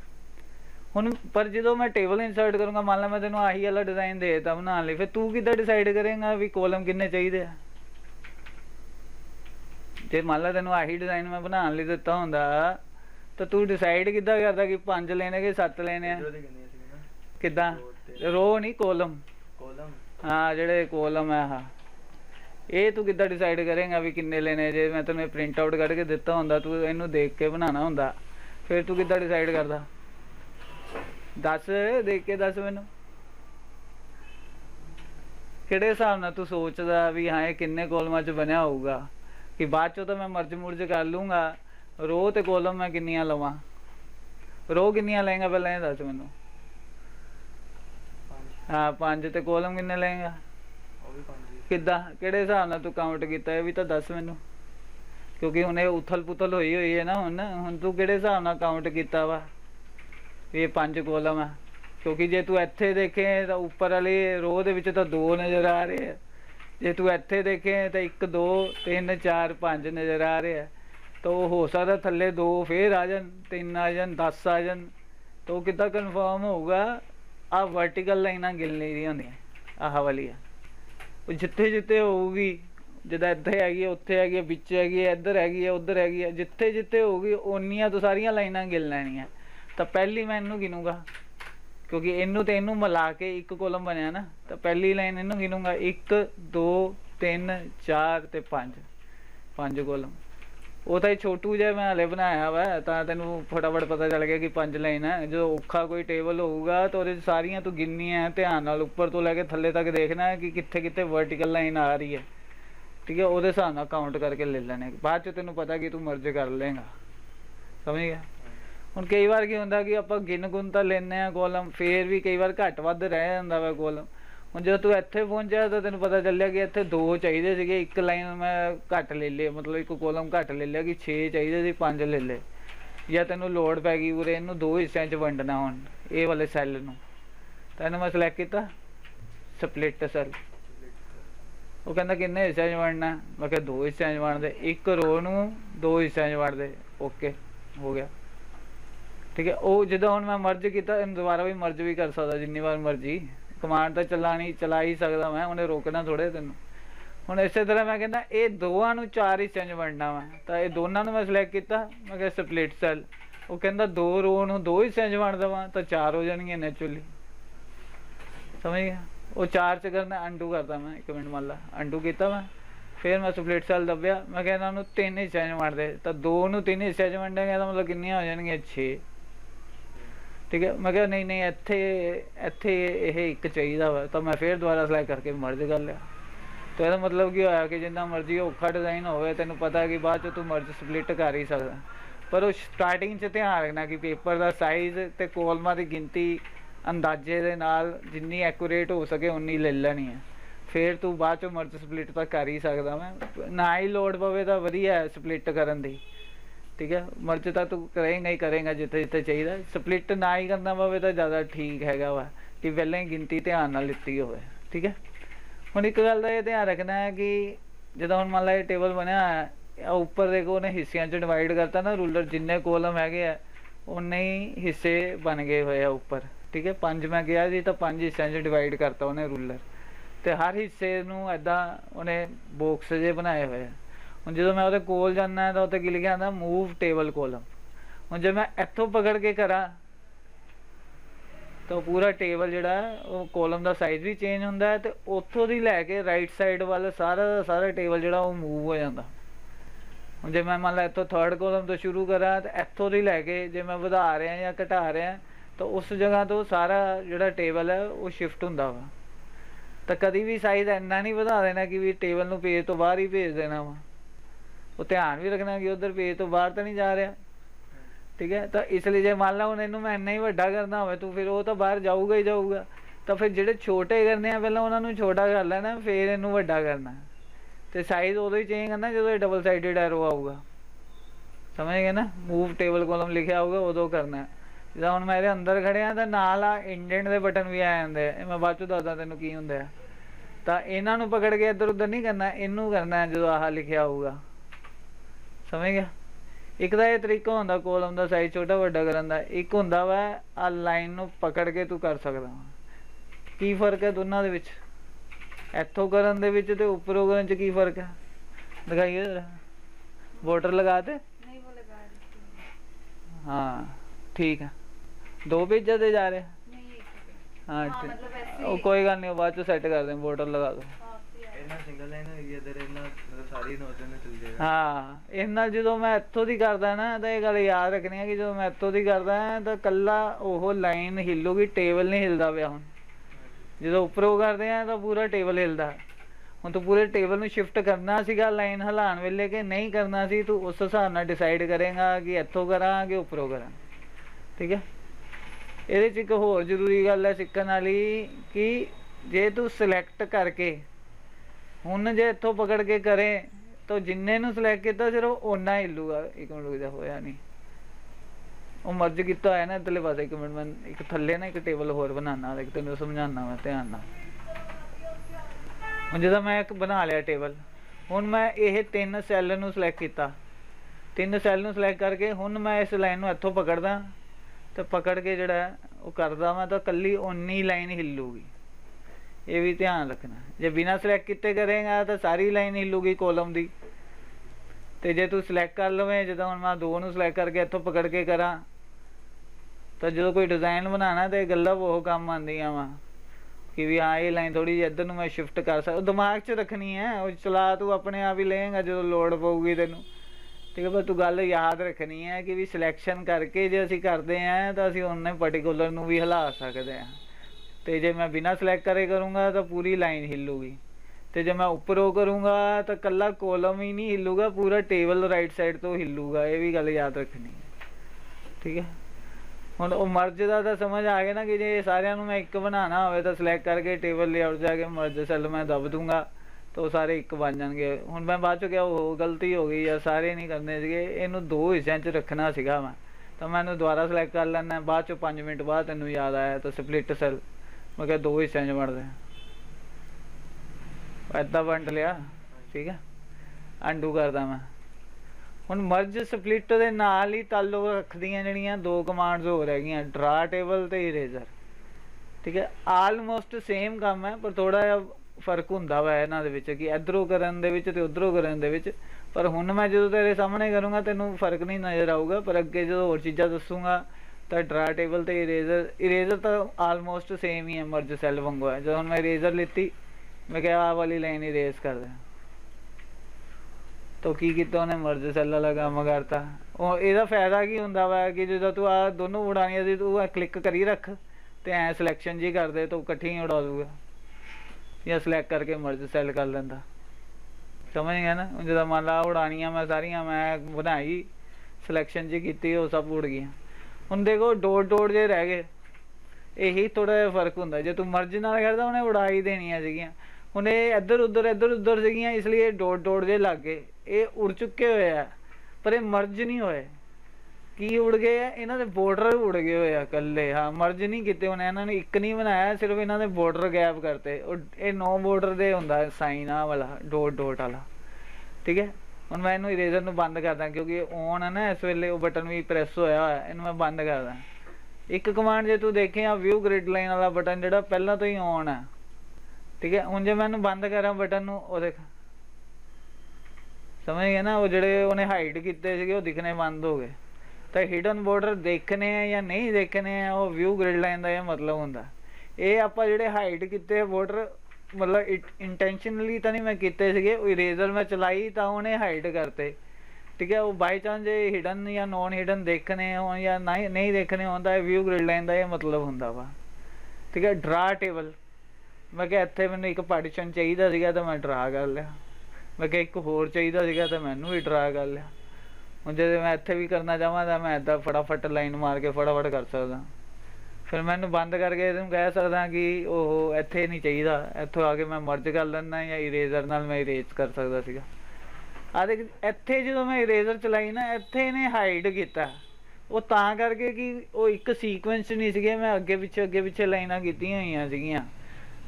ਹੁਣ ਪਰ ਜਦੋਂ ਮੈਂ ਟੇਬਲ ਇਨਸਰਟ ਕਰੂੰਗਾ ਮੰਨ ਲਾ ਮੈਂ ਤੈਨੂੰ ਆਹੀ ਵਾਲਾ ਡਿਜ਼ਾਈਨ ਦੇ ਦਿੱਤਾ ਬਣਾਉਣ ਲਈ ਫਿਰ ਤੂੰ ਕਿੱਦਾਂ ਡਿਸਾਈਡ ਕਰੇਗਾ ਵੀ ਕੋਲਮ ਕਿੰਨੇ ਚਾਹੀਦੇ ਆ? ਜੇ ਮੰਨ ਲਾ ਤੈਨੂੰ ਆਹੀ ਡਿਜ਼ਾਈਨ ਮੈਂ ਬਣਾਉਣ ਲਈ ਦਿੱਤਾ ਹੁੰਦਾ ਤਾਂ ਤੂੰ ਡਿਸਾਈਡ ਕਿੱਦਾਂ ਕਰਦਾ ਕਿ 5 ਲੈਣੇ ਕਿ 7 ਲੈਣੇ ਆ? ਕਿੱਦਾਂ। ਰੋ ਨਹੀਂ ਕੋਲਮ ਕਾਲਮ ਹਾਂ ਜਿਹੜੇ ਕੋਲਮ ਹੈ ਹਾਂ। ਇਹ ਤੂੰ ਕਿੱਦਾਂ ਡਿਸਾਈਡ ਕਰੇਗਾ ਵੀ ਕਿੰਨੇ ਲੈਣੇ ਜੇ ਮੈਂ ਤੈਨੂੰ ਪ੍ਰਿੰਟ ਆਊਟ ਕੱਢ ਕੇ ਦਿੱਤਾ ਹੁੰਦਾ ਤੂੰ ਇਹਨੂੰ ਦੇਖ ਕੇ ਬਣਾਉਣਾ ਹੁੰਦਾ ਫਿਰ ਤੂੰ ਕਿੱਦਾਂ ਡਿਸਾਈਡ ਕਰਦਾ? ਦੱਸ ਦੇਖ ਕੇ ਦੱਸ ਮੈਨੂੰ। ਕਿਹੜੇ ਹਿਸਾਬ ਨਾਲ ਤੂੰ ਸੋਚਦਾ ਵੀ ਹਾਂ ਇਹ ਕਿੰਨੇ ਕੋਲਮਾਂ 'ਚ ਬਣਿਆ ਹੋਊਗਾ? ਕਿ ਬਾਅਦ 'ਚੋਂ ਤਾਂ ਮੈਂ ਮਰਜ ਮੁਰਜ ਕਰ ਲੂੰਗਾ। ਰੋ ਤੇ ਕੋਲਮ ਮੈਂ ਕਿੰਨੀਆਂ ਲਵਾਂ? ਰੋ ਕਿੰਨੀਆਂ ਲਏਗਾ ਪਹਿਲਾਂ ਇਹ ਦੱਸ ਮੈਨੂੰ। ਹਾਂ ਪੰਜ ਤੇ ਕੋਲਮ ਕਿੰਨੇ ਹੀ। ਕਿੱਦਾਂ? ਕਿਹੜੇ ਹਿਸਾਬ ਨਾਲ ਤੂੰ ਕਾਊਂਟ ਕੀਤਾ? ਇਹ ਵੀ ਤਾਂ ਦੱਸ ਮੈਨੂੰ। ਕਿਉਂਕਿ ਹੁਣ ਇਹ ਉਥਲ ਪੁਥਲ ਹੋਈ ਹੋਈ ਹੈ ਨਾ ਹੁਣ। ਹੁਣ ਤੂੰ ਕਿਹੜੇ ਹਿਸਾਬ ਨਾਲ ਕਾਊਂਟ ਕੀਤਾ ਵਾ? ਵੀ ਇਹ ਪੰਜ ਕੋਲਮ ਆ। ਕਿਉਂਕਿ ਜੇ ਤੂੰ ਇੱਥੇ ਦੇਖੇ ਤਾਂ ਉੱਪਰ ਵਾਲੇ ਰੋ ਦੇ ਵਿੱਚ ਤਾਂ ਦੋ ਨਜ਼ਰ ਆ ਰਹੇ ਆ। ਜੇ ਤੂੰ ਇੱਥੇ ਦੇਖੇ ਤਾਂ 1 2 3 4 5 ਨਜ਼ਰ ਆ ਰਹੇ ਆ। ਤਾਂ ਉਹ ਹੋ ਸਕਦਾ ਥੱਲੇ ਦੋ ਫੇਰ ਆ ਜਾਣ, ਤਿੰਨ ਆ ਜਾਣ 10 ਆ ਜਾਣ। ਤਾਂ ਉਹ ਕਿੱਦਾਂ ਕਨਫਰਮ ਹੋਊਗਾ? ਆ ਵਰਟੀਕਲ ਲਾਈਨਾਂ ਗਿਣ ਲਈ ਦੀਆਂ ਹੁੰਦੀਆਂ, ਆਹ ਵਾਲੀਆਂ। ਉਹ ਜਿੱਥੇ ਜਿੱਥੇ ਹੋਊਗੀ, ਜਿੱਦਾਂ ਇੱਥੇ ਹੈਗੀ ਹੈ ਉੱਥੇ ਹੈਗੀ ਹੈ ਵਿੱਚ ਹੈਗੀ ਹੈ ਇੱਧਰ ਹੈਗੀ ਹੈ ਉੱਧਰ ਹੈਗੀ ਹੈ ਜਿੱਥੇ ਜਿੱਥੇ ਹੋਊਗੀ, ਓਨੀਆਂ ਤੋਂ ਸਾਰੀਆਂ ਲਾਈਨਾਂ ਗਿਣ ਲੈਣੀਆਂ। ਤਾਂ ਪਹਿਲੀ ਮੈਂ ਇਹਨੂੰ ਗਿਣੂੰਗਾ ਕਿਉਂਕਿ ਇਹਨੂੰ ਤੇ ਇਹਨੂੰ ਮਿਲਾ ਕੇ ਇੱਕ ਕੋਲਮ ਬਣਿਆ ਨਾ, ਤਾਂ ਪਹਿਲੀ ਲਾਈਨ ਇਹਨੂੰ ਗਿਣੂੰਗਾ 1 2 3 4 ਤੇ 5 ਪੰਜ ਕੋਲਮ ਉਹ ਤਾਂ ਇਹ ਛੋਟੂ ਜਿਹਾ ਮੈਂ ਹਲੇ ਬਣਾਇਆ ਵਾ, ਤਾਂ ਤੈਨੂੰ ਫਟਾਫਟ ਪਤਾ ਚੱਲ ਗਿਆ ਕਿ ਪੰਜ ਲਾਈਨ ਹੈ ਜਦੋਂ ਔਖਾ ਕੋਈ ਟੇਬਲ ਹੋਊਗਾ, ਤਾਂ ਉਹਦੇ ਸਾਰੀਆਂ ਤੂੰ ਗਿਣਨੀਆਂ ਧਿਆਨ ਨਾਲ ਉੱਪਰ ਤੋਂ ਲੈ ਕੇ ਥੱਲੇ ਤੱਕ ਦੇਖਣਾ ਕਿ ਕਿੱਥੇ ਕਿੱਥੇ ਵਰਟੀਕਲ ਲਾਈਨ ਆ ਰਹੀ ਹੈ ਠੀਕ ਹੈ ਉਹਦੇ ਹਿਸਾਬ ਨਾਲ ਕਾਊਂਟ ਕਰਕੇ ਲੈ ਲੈਣੇ। ਬਾਅਦ ਚ ਤੈਨੂੰ ਪਤਾ ਕਿ ਤੂੰ ਮਰਜ ਕਰ ਲੇਗਾ ਸਮਝ ਗਿਆ? ਹੁਣ ਕਈ ਵਾਰ ਕੀ ਹੁੰਦਾ ਕਿ ਆਪਾਂ ਗਿਣ ਗੁਣ ਤਾਂ ਲੈਨੇ ਆ ਕੋਲਮ ਫੇਰ ਵੀ ਕਈ ਵਾਰ ਘੱਟ ਵੱਧ ਰਹਿ ਜਾਂਦਾ ਵਾ ਕੋਲਮ ਹੁਣ ਜਦੋਂ ਤੂੰ ਇੱਥੇ ਪਹੁੰਚਿਆ ਤਾਂ ਤੈਨੂੰ ਪਤਾ ਚੱਲਿਆ ਕਿ ਇੱਥੇ ਦੋ ਚਾਹੀਦੇ ਸੀਗੇ, ਇੱਕ ਲਾਈਨ ਮੈਂ ਘੱਟ ਲੈ ਲਈ ਮਤਲਬ ਇੱਕ ਕੋਲਮ ਘੱਟ ਲੈ ਲਿਆ ਕਿ 6 ਚਾਹੀਦੇ ਸੀ 5 ਲੈ ਲਏ। ਜਾਂ ਤੈਨੂੰ ਲੋੜ ਪੈ ਗਈ ਉਰੇ ਇਹਨੂੰ ਦੋ ਹਿੱਸਿਆਂ 'ਚ ਵੰਡਣਾ ਹੁਣ, ਇਹ ਵਾਲੇ ਸੈੱਲ ਨੂੰ। ਤਾਂ ਇਹਨੂੰ ਮੈਂ ਸਿਲੈਕਟ ਕੀਤਾ? ਸਪਲਿਟ ਸੈੱਲ ਉਹ ਕਹਿੰਦਾ ਕਿੰਨੇ ਹਿੱਸਿਆਂ 'ਚ ਵੰਡਣਾ? ਮੈਂ ਕਿਹਾ ਦੋ ਹਿੱਸਿਆਂ 'ਚ ਵੰਡਦੇ ਇੱਕ ਰੋ ਨੂੰ ਦੋ ਹਿੱਸਿਆਂ 'ਚ ਵੰਡਦੇ ਓਕੇ ਹੋ ਗਿਆ। ਠੀਕ ਹੈ, ਉਹ ਜਦੋਂ ਹੁਣ ਮੈਂ ਮਰਜ ਕੀਤਾ, ਇਹਨੂੰ ਦੁਬਾਰਾ ਵੀ ਮਰਜ ਵੀ ਕਰ ਸਕਦਾ, ਜਿੰਨੀ ਵਾਰ ਮਰਜ਼ੀ। ਕਮਾਂਡ ਤਾਂ ਚਲਾਣੀ ਚਲਾ ਹੀ ਸਕਦਾ ਮੈਂ, ਉਹਨੇ ਰੋਕਣਾ ਥੋੜੇ ਤੈਨੂੰ। ਹੁਣ ਇਸੇ ਤਰ੍ਹਾਂ ਮੈਂ ਕਹਿੰਦਾ, ਇਹ ਦੋਵਾਂ ਨੂੰ ਚਾਰ ਹਿੱਸਿਆਂ 'ਚ ਵੰਡਣਾ ਵਾ। ਤਾਂ ਇਹ ਦੋਨਾਂ ਨੂੰ ਮੈਂ ਸਿਲੈਕਟ ਕੀਤਾ, ਮੈਂ ਕਿਹਾ ਸਪਲਿਟ ਸੈੱਲ ਉਹ ਕਹਿੰਦਾ, ਦੋ ਰੋ ਨੂੰ ਦੋ ਹਿੱਸਿਆਂ 'ਚ ਵੰਡ ਦਵਾਂ ਤਾਂ ਚਾਰ ਹੋ ਜਾਣਗੀਆਂ ਨੈਚੁਰਲੀ ਸਮਝ ਗਿਆ? ਉਹ ਚਾਰ ਚ ਕਰਨਾ ਅੰਡੂ ਕਰਦਾ ਮੈਂ, ਇੱਕ ਮਿੰਟ ਮੰਨ ਲਾ ਅੰਡੂ ਕੀਤਾ ਮੈਂ, ਫਿਰ ਮੈਂ ਸਪਲਿਟ ਸੈੱਲ ਦੱਬਿਆ। ਮੈਂ ਕਿਹਾ ਇਹਨਾਂ ਨੂੰ ਤਿੰਨ ਹਿੱਸਿਆਂ 'ਚ ਵੰਡ ਦੇ ਤਾਂ ਦੋ ਨੂੰ ਤਿੰਨ ਹਿੱਸਿਆਂ 'ਚ ਵੰਡਾਂਗੇ ਤਾਂ ਮਤਲਬ ਕਿੰਨੀਆਂ ਹੋ ਜਾਣਗੀਆਂ? 6 ਠੀਕ ਹੈ। ਮੈਂ ਕਿਹਾ ਨਹੀਂ ਨਹੀਂ, ਇੱਥੇ ਇੱਥੇ ਇਹ ਇੱਕ ਚਾਹੀਦਾ ਵਾ। ਤਾਂ ਮੈਂ ਫਿਰ ਦੁਬਾਰਾ ਸਲਾਈ ਕਰਕੇ ਮਰਜ ਕਰ ਲਿਆ। ਤਾਂ ਇਹਦਾ ਮਤਲਬ ਕੀ ਹੋਇਆ ਕਿ ਜਿੰਨਾ ਮਰਜ਼ੀ ਔਖਾ ਡਿਜ਼ਾਈਨ ਹੋਵੇ, ਤੈਨੂੰ ਪਤਾ ਕਿ ਬਾਅਦ ਚ ਤੂੰ ਮਰਜ ਸਪਲਿਟ ਕਰ ਹੀ ਸਕਦਾ। ਪਰ ਉਹ ਸਟਾਰਟਿੰਗ 'ਚ ਧਿਆਨ ਰੱਖਣਾ ਕਿ ਪੇਪਰ ਦਾ ਸਾਈਜ਼ ਤੇ ਕੋਲਮਾਂ ਦੀ ਗਿਣਤੀ ਅੰਦਾਜ਼ੇ ਦੇ ਨਾਲ ਜਿੰਨੀ ਐਕੂਰੇਟ ਹੋ ਸਕੇ, ਉਨੀ ਲੈ ਲੈਣੀ ਹੈ। ਫਿਰ ਤੂੰ ਬਾਅਦ ਚ ਮਰਜ ਸਪਲਿਟ ਤਾਂ ਕਰ ਹੀ ਸਕਦਾ ਮੈਂ ਨਾ ਹੀ ਲੋਡ ਪਵੇ ਤਾਂ ਵਧੀਆ ਹੈ ਸਪਲਿਟ ਕਰਨ ਦੀ। ਠੀਕ ਹੈ? ਮਰਜ ਤਾਂ ਤੂੰ ਕਰੇਂਗਾ ਹੀ ਕਰੇਂਗਾ ਜਿੱਥੇ ਜਿੱਥੇ ਚਾਹੀਦਾ। ਸਪਲਿਟ ਨਾ ਹੀ ਕਰਨਾ ਪਵੇ ਤਾਂ ਜ਼ਿਆਦਾ ਠੀਕ ਹੈਗਾ ਵਾ ਕਿ ਪਹਿਲਾਂ ਹੀ ਗਿਣਤੀ ਧਿਆਨ ਨਾਲ ਲਿੱਤੀ ਹੋਵੇ, ਠੀਕ ਹੈ? ਹੁਣ ਇੱਕ ਗੱਲ ਦਾ ਇਹ ਧਿਆਨ ਰੱਖਣਾ ਹੈ ਕਿ ਜਦੋਂ ਹੁਣ ਮੰਨ ਲਾ ਇਹ ਟੇਬਲ ਬਣਿਆ ਹੈ ਇਹ ਉੱਪਰ ਦੇਖੋ ਉਹਨੇ ਹਿੱਸਿਆਂ 'ਚ ਡਿਵਾਈਡ ਕਰਤਾ ਨਾ ਰੂਲਰ, ਜਿੰਨੇ ਕੋਲਮ ਹੈਗੇ ਆ ਉਨੇ ਹੀ ਹਿੱਸੇ ਬਣ ਗਏ ਹੋਏ ਆ ਉੱਪਰ, ਠੀਕ ਹੈ? ਪੰਜ ਮੈਂ ਕਿਹਾ ਸੀ ਤਾਂ ਪੰਜ ਹਿੱਸਿਆਂ 'ਚ ਡਿਵਾਈਡ ਕਰਤਾ ਉਹਨੇ ਰੂਲਰ। ਤੇ ਹਰ ਹਿੱਸੇ ਨੂੰ ਐਦਾਂ ਉਹਨੇ ਬਾਕਸ ਜੇ ਬਣਾਏ ਹੋਏ ਆ। ਹੁਣ ਜਦੋਂ ਮੈਂ ਉਹਦੇ ਕੋਲ ਜਾਂਦਾ ਤਾਂ ਉੱਥੇ ਕੀ ਲਿਖਿਆ ਹੁੰਦਾ ਮੂਵ ਟੇਬਲ ਕੋਲਮ ਹੁਣ ਜੇ ਮੈਂ ਇੱਥੋਂ ਪਕੜ ਕੇ ਕਰਾਂ, ਤਾਂ ਉਹ ਪੂਰਾ ਟੇਬਲ ਜਿਹੜਾ, ਉਹ ਕੋਲਮ ਦਾ ਸਾਈਜ਼ ਵੀ ਚੇਂਜ ਹੁੰਦਾ ਹੈ ਤੇ ਉੱਥੋਂ ਦੀ ਲੈ ਕੇ ਰਾਈਟ ਸਾਈਡ ਵੱਲ ਸਾਰਾ ਦਾ ਸਾਰਾ ਟੇਬਲ ਜਿਹੜਾ ਉਹ ਮੂਵ ਹੋ ਜਾਂਦਾ। ਹੁਣ ਜੇ ਮੈਂ ਮੰਨ ਲਾ ਇੱਥੋਂ ਥਰਡ ਕਾਲਮ ਤੋਂ ਸ਼ੁਰੂ ਕਰਾਂ, ਤਾਂ ਇੱਥੋਂ ਦੀ ਲੈ ਕੇ ਜੇ ਮੈਂ ਵਧਾ ਰਿਹਾ ਜਾਂ ਘਟਾ ਰਿਹਾ, ਤਾਂ ਉਸ ਜਗ੍ਹਾ ਤੋਂ ਸਾਰਾ ਜਿਹੜਾ ਟੇਬਲ ਹੈ, ਉਹ ਸ਼ਿਫਟ ਹੁੰਦਾ ਵਾ। ਤਾਂ ਕਦੀ ਵੀ ਸਾਈਜ਼ ਇੰਨਾ ਨਹੀਂ ਵਧਾ ਦੇਣਾ ਕਿ ਵੀ ਟੇਬਲ ਨੂੰ ਪੇਜ ਤੋਂ ਬਾਹਰ ਹੀ ਭੇਜ ਦੇਣਾ ਵਾ। ਉਹ ਧਿਆਨ ਵੀ ਰੱਖਣਾ ਕਿ ਉਧਰ ਪੇਜ ਤੋਂ ਬਾਹਰ ਤਾਂ ਨਹੀਂ ਜਾ ਰਿਹਾ। ਠੀਕ ਹੈ? ਤਾਂ ਇਸ ਲਈ ਜੇ ਮੰਨ ਲਾ ਹੁਣ ਇਹਨੂੰ ਮੈਂ ਇੰਨਾ ਹੀ ਵੱਡਾ ਕਰਨਾ ਹੋਵੇ, ਤੂੰ ਫਿਰ ਉਹ ਤਾਂ ਬਾਹਰ ਜਾਊਗਾ ਹੀ ਜਾਊਗਾ। ਤਾਂ ਫਿਰ ਜਿਹੜੇ ਛੋਟੇ ਕਰਨੇ ਆ, ਪਹਿਲਾਂ ਉਹਨਾਂ ਨੂੰ ਛੋਟਾ ਕਰ ਲੈਣਾ, ਫਿਰ ਇਹਨੂੰ ਵੱਡਾ ਕਰਨਾ। ਤੇ ਸਾਈਜ਼ ਉਦੋਂ ਹੀ ਚੇਂਜ ਕਰਨਾ ਜਦੋਂ ਇਹ ਡਬਲ ਸਾਈਡਡ ਐਰੋ ਆਊਗਾ। ਸਮਝ ਗਏ ਨਾ? ਮੂਵ ਟੇਬਲ ਕਾਲਮ ਲਿਖਿਆ ਹੋਊਗਾ, ਉਦੋਂ ਕਰਨਾ ਹੈ। ਜਿੱਦਾਂ ਹੁਣ ਮੈਂ ਇਹਦੇ ਅੰਦਰ ਖੜਿਆ ਤਾਂ ਨਾਲ ਆ ਇੰਡੈਂਟ ਦੇ ਬਟਨ ਵੀ ਆ ਜਾਂਦੇ ਆ। ਇਹ ਮੈਂ ਬਾਅਦ ਚ ਦੱਸਦਾ ਤੈਨੂੰ ਕੀ ਹੁੰਦਾ ਤਾਂ ਇਹਨਾਂ ਨੂੰ ਪਕੜ ਕੇ ਇੱਧਰ ਉੱਧਰ ਨਹੀਂ ਕਰਨਾ, ਇਹਨੂੰ ਕਰਨਾ ਜਦੋਂ ਆਹ ਲਿਖਿਆ ਹੋਊਗਾ। ਸਮਝ ਗਿਆ? ਇੱਕ ਤਾਂ ਇਹ ਤਰੀਕਾ ਹੁੰਦਾ ਕੋਲ ਆਉਂਦਾ ਸਾਈਜ਼ ਛੋਟਾ ਵੱਡਾ ਕਰਨ ਦਾ। ਇੱਕ ਹੁੰਦਾ ਵਾ ਆ ਲਾਈਨ ਨੂੰ ਪਕੜ ਕੇ ਤੂੰ ਕਰ ਸਕਦਾ ਕੀ ਫ਼ਰਕ ਹੈ ਦੋਨਾਂ ਦੇ ਵਿੱਚ? ਇੱਥੋਂ ਕਰਨ ਦੇ ਵਿੱਚ ਤੇ ਉੱਪਰੋਂ ਕਰਨ ਚ ਕੀ ਫ਼ਰਕ ਹੈ? ਦਿਖਾਈਏ ਜਰਾ। ਬੋਰਡਰ ਲਗਾ ਦੇ ਨਹੀਂ ਉਹ ਲਗਾ ਹਾਂ। ਠੀਕ ਹੈ। ਦੋ ਪੇਜਾਂ ਤੇ ਜਾ ਰਹੇ? ਹਾਂ ਮਤਲਬ ਐਸੇ ਉਹ ਕੋਈ ਗੱਲ ਨਹੀਂ ਬਾਅਦ ਚ ਸੈੱਟ ਕਰ ਬੋਰਡਰ ਲਗਾ ਦੋ ਇਹਨਾਂ ਸਿੰਗਲ ਲਾਈਨ ਹੋਈ ਇਧਰ ਇਹਨਾਂ ਸਾਰੀ ਨੋਟ ਨੂੰ ਚੱਲ ਜਾਏਗਾ। ਹਾਂ ਇਹ ਨਾਲ ਜਦੋਂ ਮੈਂ ਇੱਥੋਂ ਦੀ ਕਰਦਾ ਨਾ, ਤਾਂ ਇਹ ਗੱਲ ਯਾਦ ਰੱਖਣੀ ਹੈ ਕਿ ਜਦੋਂ ਮੈਂ ਇੱਥੋਂ ਦੀ ਕਰਦਾ, ਤਾਂ ਕੱਲਾ ਉਹ ਲਾਈਨ ਹਿੱਲੂਗੀ ਟੇਬਲ ਨਹੀਂ ਹਿਲਦਾ ਪਿਆ ਹੁਣ। ਜਦੋਂ ਉੱਪਰੋਂ ਕਰਦੇ ਆ, ਤਾਂ ਪੂਰਾ ਟੇਬਲ ਹਿਲਦਾ। ਹੁਣ ਤੂੰ ਪੂਰੇ ਟੇਬਲ ਨੂੰ ਸ਼ਿਫਟ ਕਰਨਾ ਸੀਗਾ ਲਾਈਨ ਹਿਲਾਉਣ ਵੇਲੇ ਕਿ ਨਹੀਂ ਕਰਨਾ ਸੀ, ਤੂੰ ਉਸ ਹਿਸਾਬ ਨਾਲ ਡਿਸਾਈਡ ਕਰੇਗਾ ਕਿ ਇੱਥੋਂ ਕਰਾਂ ਕਿ ਉੱਪਰੋਂ ਕਰਾਂ। ਠੀਕ ਹੈ ਇਹਦੇ ਚ ਇੱਕ ਹੋਰ ਜ਼ਰੂਰੀ ਗੱਲ ਹੈ ਸਿੱਖਣ ਵਾਲੀ ਕਿ ਜੇ ਤੂੰ ਸਿਲੈਕਟ ਕਰਕੇ ਹੁਣ ਜੇ ਇੱਥੋਂ ਪਕੜ ਕੇ ਕਰੇ, ਤਾਂ ਜਿੰਨੇ ਨੂੰ ਸਿਲੈਕਟ ਕੀਤਾ, ਸਿਰਫ ਓਨਾ ਹੀ ਹਿੱਲੂਗਾ, ਇੱਕ ਮਿੰਟ ਰੁਕ ਜਾ, ਹੋਇਆ ਨਹੀਂ ਉਹ ਮਰਜ ਕੀਤਾ ਹੋਇਆ ਨਾ, ਇਧਰਲੇ ਪਾਸੇ ਇੱਕ ਮਿੰਟ, ਮੈਂ ਇੱਕ ਥੱਲੇ ਨਾ ਇੱਕ ਟੇਬਲ ਹੋਰ ਬਣਾਉਣਾ, ਇੱਕ ਤੈਨੂੰ ਸਮਝਾਉਣਾ ਮੈਂ, ਧਿਆਨ ਨਾਲ। ਹੁਣ ਜਦੋਂ ਮੈਂ ਇੱਕ ਬਣਾ ਲਿਆ ਟੇਬਲ ਹੁਣ ਮੈਂ ਇਹ ਤਿੰਨ ਸੈੱਲ ਨੂੰ ਸਿਲੈਕਟ ਕੀਤਾ। ਤਿੰਨ ਸੈੱਲ ਨੂੰ ਸਿਲੈਕਟ ਕਰਕੇ ਹੁਣ ਮੈਂ ਇਸ ਲਾਈਨ ਨੂੰ ਇੱਥੋਂ ਪਕੜਦਾ, ਤੇ ਪਕੜ ਕੇ ਜਿਹੜਾ ਉਹ ਕਰਦਾ ਮੈਂ ਤਾਂ ਕੱਲੀ ਓਨੀ ਲਾਈਨ ਹਿੱਲੂਗੀ। ਇਹ ਵੀ ਧਿਆਨ ਰੱਖਣਾ। ਜੇ ਬਿਨਾ ਸਿਲੈਕਟ ਕੀਤੇ ਕਰੇਗਾ ਤਾਂ ਸਾਰੀ ਲਾਈਨ ਹਿੱਲੂਗੀ ਕਾਲਮ ਦੀ। ਤੇ ਜੇ ਤੂੰ ਸਿਲੈਕਟ ਕਰ ਲਵੇਂ, ਜਦੋਂ ਹੁਣ ਮੈਂ ਦੋ ਨੂੰ ਸਿਲੈਕਟ ਕਰਕੇ ਇੱਥੋਂ ਪਕੜ ਕੇ ਕਰਾਂ, ਤਾਂ ਜਦੋਂ ਕੋਈ ਡਿਜ਼ਾਈਨ ਬਣਾਉਣਾ ਤੇ ਇਹ ਗੱਲਾਂ ਉਹ ਕੰਮ ਆਉਂਦੀਆਂ ਵਾ, ਕਿ ਵੀ ਹਾਂ, ਇਹ ਲਾਈਨ ਥੋੜੀ ਜਿਹੀ ਇੱਧਰ ਨੂੰ ਮੈਂ ਸ਼ਿਫਟ ਕਰ ਸਕਦਾ ਦਿਮਾਗ 'ਚ ਰੱਖਣੀ ਹੈ, ਉਹ ਚਲਾ ਤੂੰ ਆਪਣੇ ਆਪ ਹੀ ਲਏਗਾ ਜਦੋਂ ਲੋੜ ਪਊਗੀ ਤੈਨੂੰ। ਠੀਕ ਹੈ, ਪਰ ਤੂੰ ਗੱਲ ਯਾਦ ਰੱਖਣੀ ਹੈ ਕਿ ਵੀ ਸਿਲੈਕਸ਼ਨ ਕਰਕੇ ਜੇ ਅਸੀਂ ਕਰਦੇ ਆਂ ਤਾਂ ਅਸੀਂ ਉਹਨੇ ਪਾਰਟਿਕੂਲਰ ਨੂੰ ਵੀ ਹਿਲਾ ਸਕਦੇ ਆਂ ਤੇ ਜੇ ਮੈਂ ਬਿਨਾ ਸਿਲੈਕਟ ਕਰੇ ਕਰੂੰਗਾ ਤਾਂ ਪੂਰੀ ਲਾਈਨ ਹਿੱਲੂਗੀ। ਤੇ ਜੇ ਮੈਂ ਉੱਪਰੋਂ ਕਰੂੰਗਾ ਤਾਂ ਕੱਲਾ ਕਾਲਮ ਹੀ ਨਹੀਂ ਹਿੱਲੂਗਾ, ਪੂਰਾ ਟੇਬਲ ਰਾਈਟ ਸਾਈਡ ਤੋਂ ਹਿੱਲੂਗਾ। ਇਹ ਵੀ ਗੱਲ ਯਾਦ ਰੱਖਣੀ ਹੈ। ਠੀਕ ਹੈ? ਹੁਣ ਉਹ ਮਰਜ ਦਾ ਤਾਂ ਸਮਝ ਆ ਗਿਆ ਨਾ ਕਿ ਜੇ ਸਾਰਿਆਂ ਨੂੰ ਮੈਂ ਇੱਕ ਬਣਾਉਣਾ ਹੋਵੇ ਤਾਂ ਸਿਲੈਕਟ ਕਰਕੇ ਟੇਬਲ ਲੇਆਊਟ ਜਾ ਕੇ ਮਰਜ ਸੈੱਲ ਮੈਂ ਦਬ ਦੂੰਗਾ, ਤਾਂ ਉਹ ਸਾਰੇ ਇੱਕ ਬਣ ਜਾਣਗੇ। ਹੁਣ ਮੈਂ ਬਾਅਦ ਚ ਕਿਹਾ ਉਹ ਗਲਤੀ ਹੋ ਗਈ ਆ, ਸਾਰੇ ਨਹੀਂ ਕਰਨੇ ਸੀਗੇ। ਇਹਨੂੰ ਦੋ ਹਿੱਸਿਆਂ 'ਚ ਰੱਖਣਾ ਸੀਗਾ ਮੈਂ। ਤਾਂ ਮੈਂ ਇਹਨੂੰ ਦੁਬਾਰਾ ਸਿਲੈਕਟ ਕਰ ਲੈਣਾ ਬਾਅਦ ਚ 5 ਮਿੰਟ ਬਾਅਦ ਤੈਨੂੰ ਯਾਦ ਆਇਆ ਤਾਂ ਸਪਲਿਟ ਸੈੱਲ ਮੈਂ ਕਿਹਾ ਦੋ ਹਿੱਸਿਆਂ 'ਚ ਵੰਡਦੇ ਏਦਾਂ ਵੰਡ ਲਿਆ, ਠੀਕ ਹੈ? ਅਨਡੂ ਕਰਦਾ ਮੈਂ। ਹੁਣ ਮਰਜ ਸਪਲਿਟ ਦੇ ਨਾਲ ਹੀ ਤਾਲੁਕ ਰੱਖਦੀਆਂ ਜਿਹੜੀਆਂ ਦੋ ਕਮਾਂਡਸ ਹੋਰ ਹੈਗੀਆਂ ਡਰਾ ਟੇਬਲ ਤੇ ਇਰੇਜ਼ਰ ਠੀਕ ਹੈ? ਆਲਮੋਸਟ ਸੇਮ ਕੰਮ ਹੈ, ਪਰ ਥੋੜਾ ਜਿਹਾ ਫ਼ਰਕ ਹੁੰਦਾ ਵਾ ਇਹਨਾਂ ਦੇ ਵਿੱਚ ਕਿ ਇਧਰੋਂ ਕਰਨ ਦੇ ਵਿੱਚ ਤੇ ਉਧਰੋਂ ਕਰਨ ਦੇ ਵਿੱਚ। ਪਰ ਹੁਣ ਮੈਂ ਜਦੋਂ ਤੇਰੇ ਸਾਹਮਣੇ ਕਰੂੰਗਾ, ਤੈਨੂੰ ਫ਼ਰਕ ਨਹੀਂ ਨਜ਼ਰ ਆਊਗਾ, ਪਰ ਅੱਗੇ ਜਦੋਂ ਹੋਰ ਚੀਜ਼ਾਂ ਦੱਸੂਗਾ ਤਾਂ ਡਰਾ ਟੇਬਲ ਤੇ ਇਰੇਜ਼ਰ ਇਰੇਜ਼ਰ ਤਾਂ ਆਲਮੋਸਟ ਸੇਮ ਹੀ ਹੈ ਮਰਜ ਸੈੱਲ ਵਾਂਗੂ ਹੈ। ਜਦੋਂ ਹੁਣ ਮੈਂ ਇਰੇਜ਼ਰ ਲਿੱਤੀ, ਮੈਂ ਕਿਹਾ ਆਹ ਵਾਲੀ ਲਾਈਨ ਇਰੇਜ਼ ਕਰ ਦੇ ਤਾਂ ਕੀ ਕੀਤਾ ਉਹਨੇ? ਮਰਜ ਸੈੱਲ ਵਾਲਾ ਕੰਮ ਕਰਤਾ। ਉਹ, ਇਹਦਾ ਫਾਇਦਾ ਕੀ ਹੁੰਦਾ ਵਾ ਕਿ ਜਦੋਂ ਤੂੰ ਆ ਦੋਨੋਂ ਉਡਾਣੀਆਂ ਸੀ, ਤੂੰ ਕਲਿੱਕ ਕਰੀ ਰੱਖ ਤੇ ਐ ਸਿਲੈਕਸ਼ਨ ਜੀ ਕਰ ਦੇ, ਤਾਂ ਇਕੱਠੀ ਹੀ ਉਡਾ ਦੂਗਾ ਜਾਂ ਸਿਲੈਕਟ ਕਰਕੇ ਮਰਜ ਸੈੱਲ ਕਰ ਲੈਂਦਾ। ਸਮਝ ਗਿਆ ਨਾ? ਜਦੋਂ ਮੰਨ ਲਾ ਉਡਾਣੀਆਂ ਮੈਂ ਸਾਰੀਆਂ, ਮੈਂ ਬਣਾਈ ਸਿਲੈਕਸ਼ਨ ਜੀ ਕੀਤੀ, ਉਹ ਸਭ ਉੜ ਗਈਆਂ। ਹੁਣ ਦੇਖੋ ਡੋਟ ਡੋਟ ਜੇ ਰਹਿ ਗਏ, ਇਹੀ ਥੋੜਾ ਜਿਹਾ ਫ਼ਰਕ ਹੁੰਦਾ। ਜੇ ਤੂੰ ਮਰਜ਼ੀ ਨਾਲ ਕਰਦਾ ਉਹਨੇ ਉਡਾ ਹੀ ਦੇਣੀਆਂ ਸੀਗੀਆਂ। ਹੁਣ ਇਹ ਇੱਧਰ ਉੱਧਰ ਇੱਧਰ ਉੱਧਰ ਸੀਗੀਆਂ, ਇਸ ਲਈ ਇਹ ਡੋਟ ਡੋਟ ਜੇ ਲੱਗ ਗਏ। ਇਹ ਉੜ ਚੁੱਕੇ ਹੋਏ ਆ, ਪਰ ਇਹ ਮਰਜ਼ ਨਹੀਂ ਹੋਏ। ਕੀ ਉੜ ਗਏ ਆ? ਇਹਨਾਂ ਦੇ ਬਾਰਡਰ ਉੜ ਗਏ ਹੋਏ ਆ ਕੱਲੇ ਹਾਂ, ਮਰਜ਼ ਨਹੀਂ ਕੀਤੇ ਹੁਣ। ਇਹਨਾਂ ਨੇ ਇੱਕ ਨਹੀਂ ਬਣਾਇਆ, ਸਿਰਫ ਇਹਨਾਂ ਦੇ ਬਾਰਡਰ ਗੈਪ ਕਰਤੇ। ਉਹ, ਇਹ ਨੋ ਬਾਰਡਰ ਦੇ ਹੁੰਦਾ, ਸਾਈਨ ਆ ਵਾਲਾ ਡੋਟ ਡੋਟ ਵਾਲਾ। ਠੀਕ ਹੈ? ਹੁਣ ਮੈਂ ਇਹਨੂੰ ਇਰੇਜ਼ਰ ਨੂੰ ਬੰਦ ਕਰਦਾ ਕਿਉਂਕਿ ਔਨ ਹੈ ਨਾ, ਇਸ ਵੇਲੇ ਉਹ ਬਟਨ ਵੀ ਪ੍ਰੈਸ ਹੋਇਆ ਹੋਇਆ, ਇਹਨੂੰ ਮੈਂ ਬੰਦ ਕਰਦਾ। ਇੱਕ ਕਮਾਂਡ ਜੇ ਤੂੰ ਦੇਖਿਆ ਵਿਊ ਗ੍ਰਿਡ ਲਾਈਨ ਵਾਲਾ ਬਟਨ ਜਿਹੜਾ ਪਹਿਲਾਂ ਤੋਂ ਹੀ ਔਨ ਹੈ ਠੀਕ ਹੈ, ਹੁਣ ਜੇ ਮੈਂ ਇਹਨੂੰ ਬੰਦ ਕਰਾਂ ਬਟਨ ਨੂੰ, ਉਹ ਦੇਖ। ਸਮਝ ਗਿਆ ਨਾ, ਉਹ ਜਿਹੜੇ ਉਹਨੇ ਹਾਈਡ ਕੀਤੇ ਸੀਗੇ, ਉਹ ਦਿਖਣੇ ਬੰਦ ਹੋ ਗਏ। ਤਾਂ ਹਿਡਨ ਬਾਰਡਰ ਦੇਖਣੇ ਆ ਜਾਂ ਨਹੀਂ ਦੇਖਣੇ ਆ, ਉਹ ਵਿਊ ਗ੍ਰਿਡ ਲਾਈਨ ਦਾ ਇਹ ਮਤਲਬ ਹੁੰਦਾ। ਇਹ ਆਪਾਂ ਜਿਹੜੇ ਹਾਈਡ ਕੀਤੇ ਬਾਰਡਰ ਮਤਲਬ ਇੰਟੈਂਸ਼ਨਲੀ ਤਾਂ ਨਹੀਂ ਮੈਂ ਕੀਤੇ ਸੀਗੇ, ਉਹ ਇਰੇਜ਼ਰ ਮੈਂ ਚਲਾਈ ਤਾਂ ਉਹਨੇ ਹਾਈਡ ਕਰਤੇ। ਠੀਕ ਹੈ, ਉਹ ਬਾਈ ਚਾਂਸ ਜੇ ਹਿਡਨ ਜਾਂ ਨੋਨ ਹਿਡਨ ਦੇਖਣੇ ਹੋਣ ਜਾਂ ਨਹੀਂ ਨਹੀਂ ਦੇਖਣੇ ਹੋਣ ਤਾਂ ਵਿਊ ਗ੍ਰਿਡ ਲਾਈਨ ਦਾ ਇਹ ਮਤਲਬ ਹੁੰਦਾ ਵਾ। ਠੀਕ ਹੈ ਡਰਾ ਟੇਬਲ ਮੈਂ ਕਿਹਾ ਇੱਥੇ ਮੈਨੂੰ ਇੱਕ ਪਾਰਟੀਸ਼ਨ ਚਾਹੀਦਾ ਸੀਗਾ ਤਾਂ ਮੈਂ ਡਰਾ ਕਰ ਲਿਆ। ਮੈਂ ਕਿਹਾ ਇੱਕ ਹੋਰ ਚਾਹੀਦਾ ਸੀਗਾ ਤਾਂ ਮੈਨੂੰ ਵੀ ਡਰਾ ਕਰ ਲਿਆ। ਹੁਣ ਜੇ ਮੈਂ ਇੱਥੇ ਵੀ ਕਰਨਾ ਚਾਹਾਂ ਤਾਂ ਮੈਂ ਏਦਾਂ ਫਟਾਫਟ ਲਾਈਨ ਮਾਰ ਕੇ ਫਟਾਫਟ ਕਰ ਸਕਦਾ। ਫਿਰ ਮੈਂ ਇਹਨੂੰ ਬੰਦ ਕਰਕੇ ਇਹਨੂੰ ਕਹਿ ਸਕਦਾ ਕਿ ਉਹ ਇੱਥੇ ਨਹੀਂ ਚਾਹੀਦਾ। ਇੱਥੋਂ ਆ ਕੇ ਮੈਂ ਮਰਜ ਕਰ ਲੈਂਦਾ ਜਾਂ ਇਰੇਜ਼ਰ ਨਾਲ ਮੈਂ ਇਰੇਜ਼ ਕਰ ਸਕਦਾ ਸੀਗਾ। ਆ ਦੇਖ, ਇੱਥੇ ਜਦੋਂ ਮੈਂ ਇਰੇਜ਼ਰ ਚਲਾਈ ਨਾ, ਇੱਥੇ ਇਹਨੇ ਹਾਈਡ ਕੀਤਾ। ਉਹ ਤਾਂ ਕਰਕੇ ਕਿ ਉਹ ਇੱਕ ਸੀਕੁਐਂਸ ਨਹੀਂ ਸੀਗੇ ਮੈਂ ਅੱਗੇ ਪਿੱਛੇ ਅੱਗੇ ਪਿੱਛੇ ਲਾਈਨਾਂ ਕੀਤੀਆਂ ਹੋਈਆਂ ਸੀਗੀਆਂ।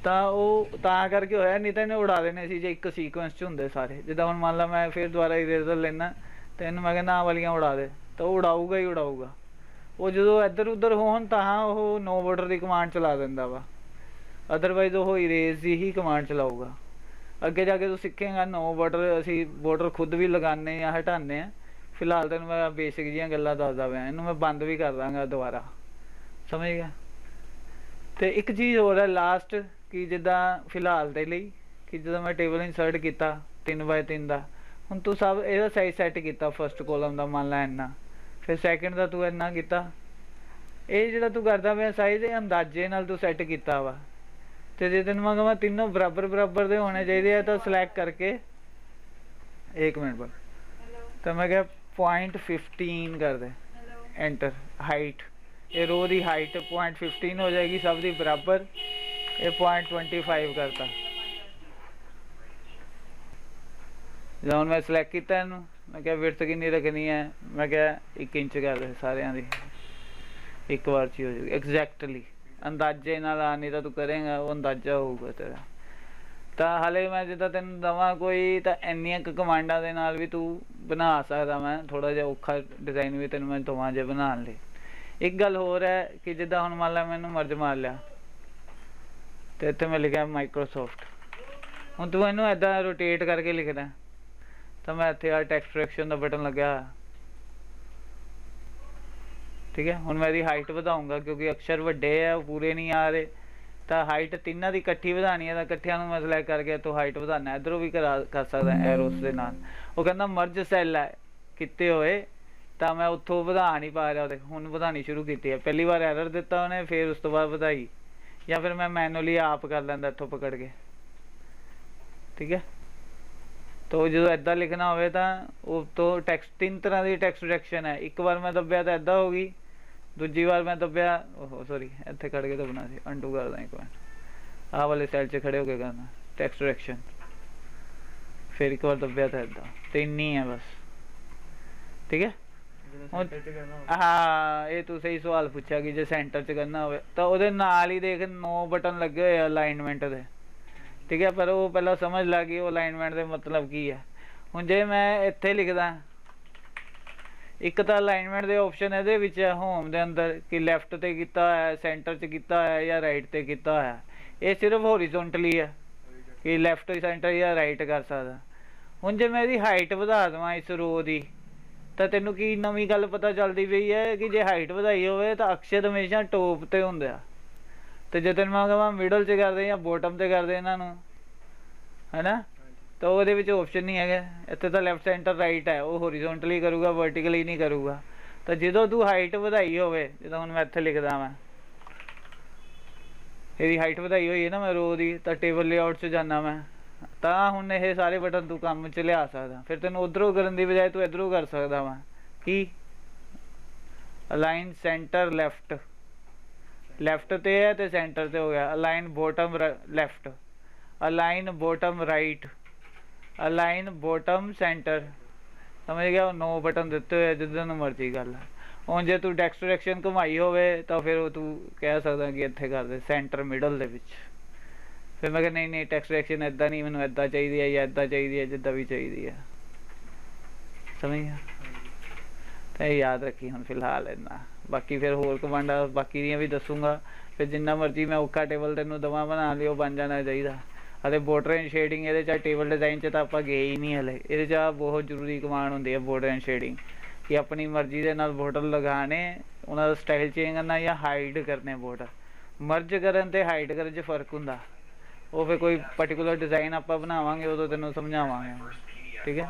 ਤਾਂ ਉਹ, ਤਾਂ ਕਰਕੇ ਹੋਇਆ, ਨਹੀਂ ਤਾਂ ਇਹਨੇ ਉਡਾ ਦੇਣੇ ਸੀ ਜੇ ਇੱਕ ਸੀਕੁਐਂਸ ਚ ਹੁੰਦੇ ਸਾਰੇ। ਜਿੱਦਾਂ ਹੁਣ ਮੰਨ ਲਾ ਮੈਂ ਫਿਰ ਦੁਬਾਰਾ ਇਰੇਜ਼ਰ ਲੈਣਾ ਤੇ ਇਹਨੂੰ ਮੈਂ ਕਹਿੰਦਾ ਆਹ ਵਾਲੀਆਂ ਉਡਾ ਦੇ। ਤਾਂ ਉਹ ਉਡਾਊਗਾ ਹੀ ਉਡਾਊਗਾ। ਉਹ ਜਦੋਂ ਇੱਧਰ ਉੱਧਰ ਹੋਣ ਤਾਂ ਉਹ ਨੋ ਬਾਰਡਰ ਦੀ ਕਮਾਂਡ ਚਲਾ ਦਿੰਦਾ ਵਾ। ਅਦਰਵਾਈਜ਼ ਉਹ ਇਰੇਜ਼ ਦੀ ਹੀ ਕਮਾਂਡ ਚਲਾਊਗਾ। ਅੱਗੇ ਜਾ ਕੇ ਤੂੰ ਸਿੱਖੇਗਾ ਨੋ ਬਾਰਡਰ ਅਸੀਂ ਬਾਰਡਰ ਖੁਦ ਵੀ ਲਗਾਉਂਦੇ ਜਾਂ ਹਟਾਉਂਦੇ ਆ ਫਿਲਹਾਲ ਤੈਨੂੰ ਮੈਂ ਬੇਸਿਕ ਜੀਆਂ ਗੱਲਾਂ ਦੱਸਦਾ ਪਿਆ, ਇਹਨੂੰ ਮੈਂ ਬੰਦ ਵੀ ਕਰ ਦਾਂਗਾ ਦੁਬਾਰਾ। ਸਮਝ ਗਿਆ? ਤੇ ਇੱਕ ਚੀਜ਼ ਹੋਰ ਹੈ ਲਾਸਟ ਕਿ ਜਿੱਦਾਂ ਫਿਲਹਾਲ ਦੇ ਲਈ, ਕਿ ਜਦੋਂ ਮੈਂ ਟੇਬਲ ਇਨਸਰਟ ਕੀਤਾ 3x3 ਦਾ, ਹੁਣ ਤੂੰ ਸਭ ਇਹਦਾ ਸਾਈਜ਼ ਸੈੱਟ ਕੀਤਾ ਫਰਸਟ ਕਾਲਮ ਦਾ, ਮੰਨ ਲੈ ਇੰਨਾ। ਫਿਰ ਸੈਕਿੰਡ ਦਾ ਤੂੰ ਇੰਨਾ ਕੀਤਾ। ਇਹ ਜਿਹੜਾ ਤੂੰ ਕਰਦਾ ਪਿਆ ਸਾਈਜ਼ ਇਹ ਅੰਦਾਜ਼ੇ ਨਾਲ ਤੂੰ ਸੈੱਟ ਕੀਤਾ ਵਾ। ਤੇ ਜੇ ਤੈਨੂੰ ਮੈਂ ਕਹਾਂ ਤਿੰਨੋਂ ਬਰਾਬਰ ਬਰਾਬਰ ਦੇ ਹੋਣੇ ਚਾਹੀਦੇ ਆ ਤਾਂ ਸਿਲੈਕਟ ਕਰਕੇ ਇੱਕ ਮਿੰਟ ਬਾਅਦ ਤਾਂ ਮੈਂ ਕਿਹਾ ਪੁਆਇੰਟ 15 ਕਰ ਦੇ। ਐਂਟਰ ਹਾਈਟ ਇਹ ਰੋ ਦੀ ਹਾਈਟ ਪੁਆਇੰਟ 15 ਹੋ ਜਾਏਗੀ ਸਭ ਦੀ ਬਰਾਬਰ। ਇਹ ਪੁਆਇੰਟ 25 ਕਰਤਾ। ਜਦੋਂ ਮੈਂ ਸਿਲੈਕਟ ਕੀਤਾ ਇਹਨੂੰ ਮੈਂ ਕਿਹਾ ਵਿਰਤ ਕਿੰਨੀ ਰੱਖਣੀ ਹੈ? ਮੈਂ ਕਿਹਾ 1 ਇੰਚ ਕਰ ਦੇ ਸਾਰਿਆਂ ਦੀ। ਇੱਕ ਵਾਰ ਚ ਹੀ ਹੋ ਜਾਊਗੀ। ਐਗਜ਼ੈਕਟਲੀ ਅੰਦਾਜ਼ੇ ਨਾਲ ਆ, ਨਹੀਂ ਤਾਂ ਤੂੰ ਕਰੇਗਾ, ਉਹ ਅੰਦਾਜ਼ਾ ਹੋਊਗਾ ਤੇਰਾ। ਤਾਂ ਹਲੇ ਮੈਂ ਜਿੱਦਾਂ ਤੈਨੂੰ ਦਵਾਂ, ਕੋਈ ਤਾਂ ਇੰਨੀਆਂ ਕੁ ਕਮਾਂਡਾਂ ਦੇ ਨਾਲ ਵੀ ਤੂੰ ਬਣਾ ਸਕਦਾ ਮੈਂ। ਥੋੜਾ ਜਿਹਾ ਔਖਾ ਡਿਜ਼ਾਈਨ ਵੀ ਤੈਨੂੰ ਮੈਂ ਦਵਾਂ ਜੇ ਬਣਾਉਣ ਲਈ। ਇੱਕ ਗੱਲ ਹੋਰ ਹੈ ਕਿ ਜਿੱਦਾਂ ਹੁਣ ਮੰਨ ਲਾ ਮੈਨੂੰ ਮਰਜ ਮਾਰ ਲਿਆ। ਤੇ ਇੱਥੇ ਮੈਂ ਲਿਖਿਆ ਮਾਈਕਰੋਸਾਫਟ ਹੁਣ ਤੂੰ ਇਹਨੂੰ ਏਦਾਂ ਰੋਟੇਟ ਕਰਕੇ ਲਿਖਦਾ। ਤਾਂ ਮੈਂ ਇੱਥੇ ਆ ਟੈਕਸਟ ਫ੍ਰੈਕਸ਼ਨ ਦਾ ਬਟਨ ਲੱਗਿਆ ਠੀਕ ਹੈ? ਹੁਣ ਮੈਂ ਇਹਦੀ ਹਾਈਟ ਵਧਾਉਂਗਾ ਕਿਉਂਕਿ ਅਕਸ਼ਰ ਵੱਡੇ ਆ, ਉਹ ਪੂਰੇ ਨਹੀਂ ਆ ਰਹੇ। ਤਾਂ ਹਾਈਟ ਤਿੰਨਾਂ ਦੀ ਇਕੱਠੀ ਵਧਾਣੀ ਹੈ ਤਾਂ ਇਕੱਠਿਆਂ ਨੂੰ ਮੈਂ select ਕਰਕੇ ਇੱਥੋਂ ਹਾਈਟ ਵਧਾਣਾ ਇਧਰੋਂ ਵੀ ਕਰਾ, ਕਰ ਸਕਦਾ ਐਰੋਸ ਦੇ ਨਾਲ। ਉਹ ਕਹਿੰਦਾ ਮਰਜ ਸੈੱਲ ਹੈ, ਕਿਤੇ ਹੋਏ। ਤਾਂ ਮੈਂ ਉੱਥੋਂ ਵਧਾ ਨਹੀਂ ਪਾ ਰਿਹਾ ਉਹਦੇ ਹੁਣ ਵਧਾਣੀ ਸ਼ੁਰੂ ਕੀਤੀ ਹੈ। ਪਹਿਲੀ ਵਾਰ ਐਰਰ ਦਿੱਤਾ ਉਹਨੇ, ਫਿਰ ਉਸ ਤੋਂ ਬਾਅਦ ਵਧਾਈ। ਜਾਂ ਫਿਰ ਮੈਂ ਮੈਨੂਅਲੀ ਆਪ ਕਰ ਲੈਂਦਾ ਇੱਥੋਂ ਪਕੜ ਕੇ। ਠੀਕ ਹੈ? ਤੋ ਜਦੋਂ ਐਦਾਂ ਲਿਖਣਾ ਹੋਵੇ ਤਾਂ ਉਹ ਤੋਂ ਟੈਕਸਟ ਤਿੰਨ ਤਰ੍ਹਾਂ ਦੀ ਟੈਕਸਟ ਡਾਇਰੈਕਸ਼ਨ ਹੈ। ਇੱਕ ਵਾਰ ਮੈਂ ਦੱਬਿਆ ਤਾਂ ਐਦਾਂ ਹੋ ਗਈ ਦੂਜੀ ਵਾਰ ਮੈਂ ਦੱਬਿਆ ਓਹੋ ਸੌਰੀ ਇੱਥੇ ਖੜ ਕੇ ਦੱਬਣਾ ਸੀ ਅਨਡੂ ਕਰਦਾ ਇੱਕ ਵਾਰ। ਆਹ ਵਾਲੇ ਸੈੱਲ 'ਚ ਖੜੇ ਹੋ ਕੇ ਕਰਨਾ ਟੈਕਸਟ ਡਾਇਰੈਕਸ਼ਨ ਫਿਰ ਇੱਕ ਵਾਰ ਦੱਬਿਆ ਤਾਂ ਐਦਾਂ ਤਿੰਨ ਹੀ ਹੈ ਬਸ। ਠੀਕ ਹੈ? ਹਾਂ ਇਹ ਤੂੰ ਸਹੀ ਸਵਾਲ ਪੁੱਛਿਆ ਕਿ ਜੇ ਸੈਂਟਰ 'ਚ ਕਰਨਾ ਹੋਵੇ ਤਾਂ ਉਹਦੇ ਨਾਲ ਹੀ ਦੇਖ ਨੌ ਬਟਨ ਲੱਗੇ ਹੋਏ ਆ ਅਲਾਈਨਮੈਂਟ ਦੇ। ਠੀਕ ਹੈ, ਪਰ ਉਹ ਪਹਿਲਾਂ ਸਮਝ ਲਾ ਕਿ ਉਹ ਅਲਾਈਨਮੈਂਟ ਦੇ ਮਤਲਬ ਕੀ ਹੈ। ਹੁਣ ਜੇ ਮੈਂ ਇੱਥੇ ਲਿਖਦਾ, ਇੱਕ ਤਾਂ ਅਲਾਈਨਮੈਂਟ ਦੇ ਆਪਸ਼ਨ ਇਹਦੇ ਵਿੱਚ ਹੈ ਹੋਮ ਦੇ ਅੰਦਰ, ਕਿ ਲੈਫਟ ਤੇ ਕੀਤਾ ਹੈ ਸੈਂਟਰ 'ਚ ਕੀਤਾ ਹੈ ਜਾਂ ਰਾਈਟ ਤੇ ਕੀਤਾ ਹੋਇਆ ਹੈ। ਇਹ ਸਿਰਫ ਹੌਰੀਜ਼ੌਂਟਲੀ ਹੈ, ਕਿ ਲੈਫਟ ਸੈਂਟਰ ਜਾਂ ਰਾਈਟ ਕਰ ਸਕਦਾ। ਹੁਣ ਜੇ ਮੈਂ ਇਹਦੀ ਹਾਈਟ ਵਧਾ ਦਵਾਂ ਇਸ ਰੋ ਦੀ, ਤਾਂ ਤੈਨੂੰ ਕੀ ਨਵੀਂ ਗੱਲ ਪਤਾ ਚੱਲਦੀ ਪਈ ਹੈ ਕਿ ਜੇ ਹਾਈਟ ਵਧਾਈ ਹੋਵੇ ਤਾਂ ਅਕਸ਼ਰ ਹਮੇਸ਼ਾ ਟੋਪ ਤੇ ਹੁੰਦਾ ਤੇ ਜੇ ਤੈਨੂੰ ਮੈਂ ਕਹਾਂ ਮਿਡਲ 'ਚ ਕਰਦੇ ਜਾਂ ਬੋਟਮ ਤੇ ਕਰਦੇ ਇਹਨਾਂ ਨੂੰ, ਹੈਨਾ? ਹਾਂਜੀ ਤਾਂ ਉਹਦੇ ਵਿੱਚ ਆਪਸ਼ਨ ਨਹੀਂ ਹੈਗਾ। ਇੱਥੇ ਤਾਂ ਲੈਫਟ ਸੈਂਟਰ ਰਾਈਟ ਹੈ, ਉਹ ਹੌਰੀਜ਼ੌਂਟਲੀ ਕਰੂਗਾ ਵਰਟੀਕਲੀ ਨਹੀਂ ਕਰੂਗਾ। ਤਾਂ ਜਦੋਂ ਤੂੰ ਹਾਈਟ ਵਧਾਈ ਹੋਵੇ, ਜਦੋਂ ਹੁਣ ਮੈਂ ਇੱਥੇ ਲਿਖਦਾ ਮੈਂ ਇਹਦੀ ਹਾਈਟ ਵਧਾਈ ਹੋਈ ਹੈ ਨਾ ਮੈਂ ਰੋ ਦੀ, ਤਾਂ ਟੇਬਲ ਲੇਆਊਟ 'ਚ ਜਾਣਾ ਮੈਂ ਤਾਂ ਹੁਣ ਇਹ ਸਾਰੇ ਬਟਨ ਤੂੰ ਕੰਮ 'ਚ ਲਿਆ ਸਕਦਾ। ਫਿਰ ਤੈਨੂੰ ਉਧਰੋਂ ਕਰਨ ਦੀ ਬਜਾਏ ਤੂੰ ਇਧਰੋਂ ਕਰ ਸਕਦਾ ਵਾ। ਕੀ? ਅਲਾਈਨ ਸੈਂਟਰ ਲੈਫਟ ਲੈਫਟ ਤੇ ਹੈ ਤੇ ਸੈਂਟਰ ਤੇ ਹੋ ਗਿਆ। Align bottom left align bottom right align bottom centre ਸਮਝ ਗਿਆ? ਉਹ ਨੋ ਬਟਨ ਦਿੱਤੇ ਹੋਏ ਜਿੱਦਾਂ ਨੂੰ ਮਰਜ਼ੀ ਗੱਲ ਹੁਣ ਜੇ ਤੂੰ ਟੈਕਸਟ ਡਾਇਰੈਕਸ਼ਨ ਘੁਮਾਈ ਹੋਵੇ ਤਾਂ ਫਿਰ ਉਹ ਤੂੰ ਕਹਿ ਸਕਦਾ ਕਿ ਇੱਥੇ ਕਰ ਦੇ ਸੈਂਟਰ ਮਿਡਲ ਦੇ ਵਿੱਚ। ਫਿਰ ਮੈਂ ਕਿਹਾ ਨਹੀਂ ਨਹੀਂ ਟੈਕਸਟ ਡਾਇਰੈਕਸ਼ਨ ਇਦਾਂ ਨਹੀਂ ਮੈਨੂੰ ਇਦਾਂ ਚਾਹੀਦੀ ਹੈ ਜਾਂ ਇਦਾਂ ਚਾਹੀਦੀ ਹੈ ਜਿੱਦਾਂ ਵੀ ਚਾਹੀਦੀ ਹੈ ਸਮਝ ਗਿਆ? ਤਾਂ ਯਾਦ ਰੱਖੀ ਹੁਣ ਫਿਲਹਾਲ ਇੰਨਾ। ਬਾਕੀ ਫਿਰ ਹੋਰ ਕਮਾਂਡਾਂ ਬਾਕੀ ਦੀਆਂ ਵੀ ਦੱਸੂਗਾ। ਫਿਰ ਜਿੰਨਾ ਮਰਜ਼ੀ ਮੈਂ ਔਖਾ ਟੇਬਲ ਤੈਨੂੰ ਦਵਾ ਬਣਾ ਲਿਓ, ਬਣ ਜਾਣਾ ਚਾਹੀਦਾ। ਅਤੇ ਬੋਰਡਰ ਐਂਡ ਸ਼ੇਡਿੰਗ, ਇਹਦੇ ਚ ਟੇਬਲ ਡਿਜ਼ਾਈਨ ਚ ਤਾਂ ਆਪਾਂ ਗਏ ਹੀ ਨਹੀਂ ਹਲੇ। ਇਹਦੇ ਚ ਆਹ ਬਹੁਤ ਜ਼ਰੂਰੀ ਕਮਾਂਡ ਹੁੰਦੀ ਹੈ ਬੋਰਡਰ ਐਂਡ ਸ਼ੇਡਿੰਗ। ਕਿ ਆਪਣੀ ਮਰਜ਼ੀ ਦੇ ਨਾਲ ਬੋਰਡਰ ਲਗਾਣੇ ਉਹਨਾਂ ਦਾ ਸਟਾਈਲ ਚੇਂਜ ਕਰਨਾ ਜਾਂ ਹਾਈਡ ਕਰਨੇ ਬੋਰਡਰ। ਮਰਜ ਕਰਨ ਤੇ ਹਾਈਡ ਕਰਨ 'ਚ ਫ਼ਰਕ ਹੁੰਦਾ। ਉਹ ਫਿਰ ਕੋਈ ਪਾਰਟਿਕੂਲਰ ਡਿਜ਼ਾਈਨ ਆਪਾਂ ਬਣਾਵਾਂਗੇ, ਉਦੋਂ ਤੈਨੂੰ ਸਮਝਾਵਾਂਗੇ। ਠੀਕ ਹੈ?